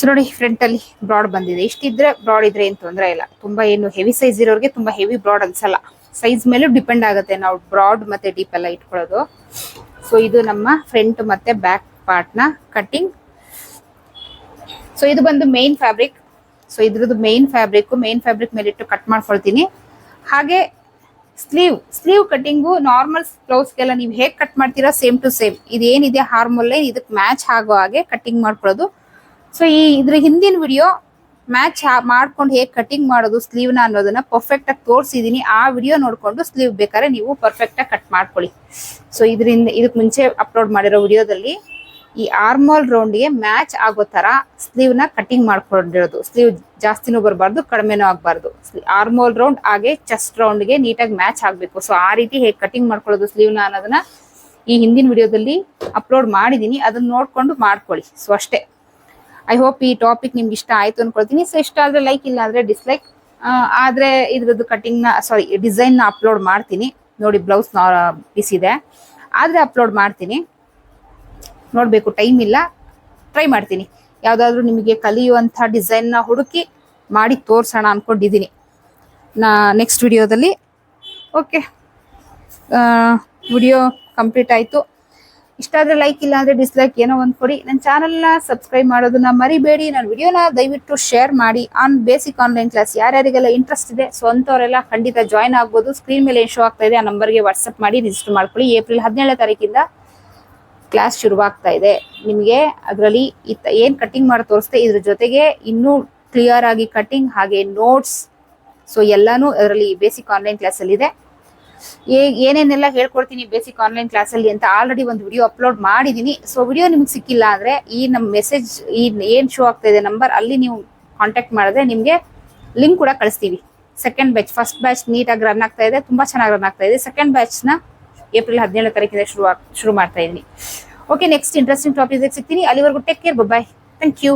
ಸೊ ನೋಡಿ ಫ್ರಂಟ್ ಅಲ್ಲಿ ಬ್ರಾಡ್ ಬಂದಿದೆ. ಇಷ್ಟಿದ್ರೆ ಬ್ರಾಡ್ ಇದ್ರೆ ಏನ್ ತೊಂದರೆ ಇಲ್ಲ. ತುಂಬಾ ಏನು ಹೆವಿ ಸೈಜ್ ಇರೋರಿಗೆ ತುಂಬಾ ಹೆವಿ ಬ್ರಾಡ್ ಅನ್ಸಲ್ಲ. ಸೈಜ್ ಮೇಲೂ ಡಿಪೆಂಡ್ ಆಗುತ್ತೆ ನಾವು ಬ್ರಾಡ್ ಮತ್ತೆ ಡೀಪ್ ಎಲ್ಲ ಇಟ್ಕೊಳ್ಳೋದು. ಸೊ ಇದು ನಮ್ಮ ಫ್ರಂಟ್ ಮತ್ತೆ ಬ್ಯಾಕ್ ಪಾರ್ಟ್ನ ಕಟಿಂಗ್ ಸೊ ಇದು ಬಂದು ಮೇನ್ ಫ್ಯಾಬ್ರಿಕ್ ಸೊ ಇದ್ರದ್ದು ಮೇನ್ ಫ್ಯಾಬ್ರಿಕ್ ಮೇನ್ ಫ್ಯಾಬ್ರಿಕ್ ಮೇಲೆ ಇಟ್ಟು ಕಟ್ ಮಾಡ್ಕೊಳ್ತೀನಿ. ಹಾಗೆ ಸ್ಲೀವ್ ಸ್ಲೀವ್ ಕಟಿಂಗು ನಾರ್ಮಲ್ ಬ್ಲೌಸ್ಗೆಲ್ಲ ನೀವು ಹೇಗೆ ಕಟ್ ಮಾಡ್ತೀರಾ ಸೇಮ್ ಟು ಸೇಮ್ ಇದೇನಿದೆ ಹಾರ್ಮೋಲ್ ಇದಕ್ಕೆ ಮ್ಯಾಚ್ ಆಗೋ ಹಾಗೆ ಕಟಿಂಗ್ ಮಾಡ್ಕೊಳ್ಳೋದು. ಸೊ ಈ ಇದ್ರ ಹಿಂದಿನ ವಿಡಿಯೋ ಮ್ಯಾಚ್ ಮಾಡ್ಕೊಂಡು ಹೇಗೆ ಕಟಿಂಗ್ ಮಾಡೋದು ಸ್ಲೀವ್ನ ಅನ್ನೋದನ್ನ ಪರ್ಫೆಕ್ಟ್ ಆಗಿ ತೋರಿಸಿದೀನಿ. ಆ ವಿಡಿಯೋ ನೋಡಿಕೊಂಡು ಸ್ಲೀವ್ ಬೇಕಾದ್ರೆ ನೀವು ಪರ್ಫೆಕ್ಟ್ ಆಗಿ ಕಟ್ ಮಾಡ್ಕೊಳ್ಳಿ. ಸೊ ಇದರಿಂದ ಇದಕ್ಕೆ ಮುಂಚೆ ಅಪ್ಲೋಡ್ ಮಾಡಿರೋ ವಿಡಿಯೋದಲ್ಲಿ ಈ ಆರ್ಮೋಲ್ ರೌಂಡ್ಗೆ ಮ್ಯಾಚ್ ಆಗೋ ತರ ಸ್ಲೀವ್ನ ಕಟಿಂಗ್ ಮಾಡ್ಕೊಂಡಿರೋದು. ಸ್ಲೀವ್ ಜಾಸ್ತಿನೂ ಬರಬಾರ್ದು, ಕಡಿಮೆನೂ ಆಗಬಾರ್ದು. ಆರ್ಮೋಲ್ ರೌಂಡ್ ಹಾಗೆ ಚೆಸ್ಟ್ ರೌಂಡ್ಗೆ ನೀಟಾಗಿ ಮ್ಯಾಚ್ ಆಗಬೇಕು. ಸೊ ಆ ರೀತಿ ಹೇಗೆ ಕಟಿಂಗ್ ಮಾಡ್ಕೊಳ್ಳೋದು ಸ್ಲೀವ್ನ ಅನ್ನೋದನ್ನ ಈ ಹಿಂದಿನ ವಿಡಿಯೋದಲ್ಲಿ ಅಪ್ಲೋಡ್ ಮಾಡಿದ್ದೀನಿ ಅದನ್ನ ನೋಡಿಕೊಂಡು ಮಾಡ್ಕೊಳ್ಳಿ. ಸೊ ಅಷ್ಟೇ. ಐ ಹೋಪ್ ಈ ಟಾಪಿಕ್ ನಿಮ್ಗೆ ಇಷ್ಟ ಆಯ್ತು ಅನ್ಕೊಳ್ತೀನಿ. ಸೊ ಇಷ್ಟ ಆದ್ರೆ ಲೈಕ್ ಇಲ್ಲ ಅಂದ್ರೆ ಡಿಸ್ಲೈಕ್ ಆದ್ರೆ ಇದ್ರದ್ದು ಕಟಿಂಗ್ನ ಸಾರಿ ಡಿಸೈನ್ನ ಅಪ್ಲೋಡ್ ಮಾಡ್ತೀನಿ. ನೋಡಿ ಬ್ಲೌಸ್ ಪೀಸ್ ಇದೆ. ಆದ್ರೆ ಅಪ್ಲೋಡ್ ಮಾಡ್ತೀನಿ. ನೋಡ್ಬೇಕು ಟೈಮ್ ಇಲ್ಲ. ಟ್ರೈ ಮಾಡ್ತೀನಿ. ಯಾವ್ದಾದ್ರು ನಿಮಗೆ ಕಲಿಯುವಂಥ ಡಿಸೈನ್ನ ಹುಡುಕಿ ಮಾಡಿ ತೋರ್ಸೋಣ ಅನ್ಕೊಂಡಿದ್ದೀನಿ. ನಾ ನೆಕ್ಸ್ಟ್ ವಿಡಿಯೋದಲ್ಲಿ ಓಕೆ ವಿಡಿಯೋ ಕಂಪ್ಲೀಟ್ ಆಯ್ತು. ಇಷ್ಟ ಆದ್ರೆ ಲೈಕ್ ಇಲ್ಲ ಅಂದ್ರೆ ಡಿಸ್ಲೈಕ್ ಏನೋ ಒಂದು ಕೊಡಿ. ನನ್ನ ಚಾನಲ್ನ ಸಬ್ಸ್ಕ್ರೈಬ್ ಮಾಡೋದನ್ನ ಮರಿಬೇಡಿ. ನನ್ನ ವಿಡಿಯೋನ ದಯವಿಟ್ಟು ಶೇರ್ ಮಾಡಿ. ಆನ್ ಬೇಸಿಕ್ ಆನ್ಲೈನ್ ಕ್ಲಾಸ್ ಯಾರ್ಯಾರಿಗೆಲ್ಲ ಇಂಟ್ರೆಸ್ಟ್ ಇದೆ ಸೊ ಖಂಡಿತ ಜಾಯ್ನ್ ಆಗ್ಬೋದು. ಸ್ಕ್ರೀನ್ ಮೇಲೆ ಏನು ಶೋ ಆಗ್ತಾ ಇದೆ. ಆ ನಂಬರ್ಗೆ ವಾಟ್ಸಪ್ ಮಾಡಿ ರಿಜಿಸ್ಟರ್ ಮಾಡ್ಕೊಳ್ಳಿ. ಏಪ್ರಿಲ್ ಹದಿನೇಳನೇ ತಾರೀಕಿಂದ ಕ್ಲಾಸ್ ಶುರುವಾಗ್ತಾ ಇದೆ. ನಿಮಗೆ ಅದರಲ್ಲಿ ಏನು ಕಟಿಂಗ್ ಮಾಡಿ ತೋರಿಸ್ತೆ ಇದ್ರ ಜೊತೆಗೆ ಇನ್ನೂ ಕ್ಲಿಯರ್ ಆಗಿ ಕಟಿಂಗ್ ಹಾಗೆ ನೋಟ್ಸ್ ಸೊ ಎಲ್ಲಾನು ಅದರಲ್ಲಿ ಬೇಸಿಕ್ ಆನ್ಲೈನ್ ಕ್ಲಾಸಲ್ಲಿ ಇದೆ ಏ- ಏನೇನೆಲ್ಲ ಹೇಳ್ಕೊಡ್ತೀನಿ ಬೇಸಿಕ್ ಆನ್ಲೈನ್ ಕ್ಲಾಸಲ್ಲಿ ಅಂತ ಆಲ್ರೆಡಿ ಒಂದು ವಿಡಿಯೋ ಅಪ್ಲೋಡ್ ಮಾಡಿದ್ದೀನಿ ಸೊ ವಿಡಿಯೋ ನಿಮ್ಗೆ ಸಿಕ್ಕಿಲ್ಲ ಅಂದ್ರೆ ಈ ನಮ್ಮ ಮೆಸೇಜ್ ಈ ಏನ್ ಶೋ ಆಗ್ತಾ ಇದೆ ನಂಬರ್ ಅಲ್ಲಿ ನೀವು ಕಾಂಟ್ಯಾಕ್ಟ್ ಮಾಡಿದ್ರೆ ನಿಮಗೆ ಲಿಂಕ್ ಕೂಡ ಕಳಿಸ್ತೀವಿ. ಸೆಕೆಂಡ್ ಬ್ಯಾಚ್ ಫಸ್ಟ್ ಬ್ಯಾಚ್ ನೀಟಾಗಿ ರನ್ ಆಗ್ತಾ ಇದೆ, ತುಂಬಾ ಚೆನ್ನಾಗಿ ರನ್ ಆಗ್ತಾ ಇದೆ. ಸೆಕೆಂಡ್ ಬ್ಯಾಚ್ನ ಏಪ್ರಿಲ್ ಹದಿನೇಳು ತಾರೀಕಿಂದ ಶುರು ಶುರು ಮಾಡ್ತಾ ಇದ್ದೀನಿ ಓಕೆ ನೆಕ್ಸ್ಟ್ ಇಂಟ್ರೆಸ್ಟಿಂಗ್ ಟಾಪಿಕ್ ಸಿಗ್ತೀನಿ. ಅಲ್ಲಿವರೆಗೂ take care bye thank you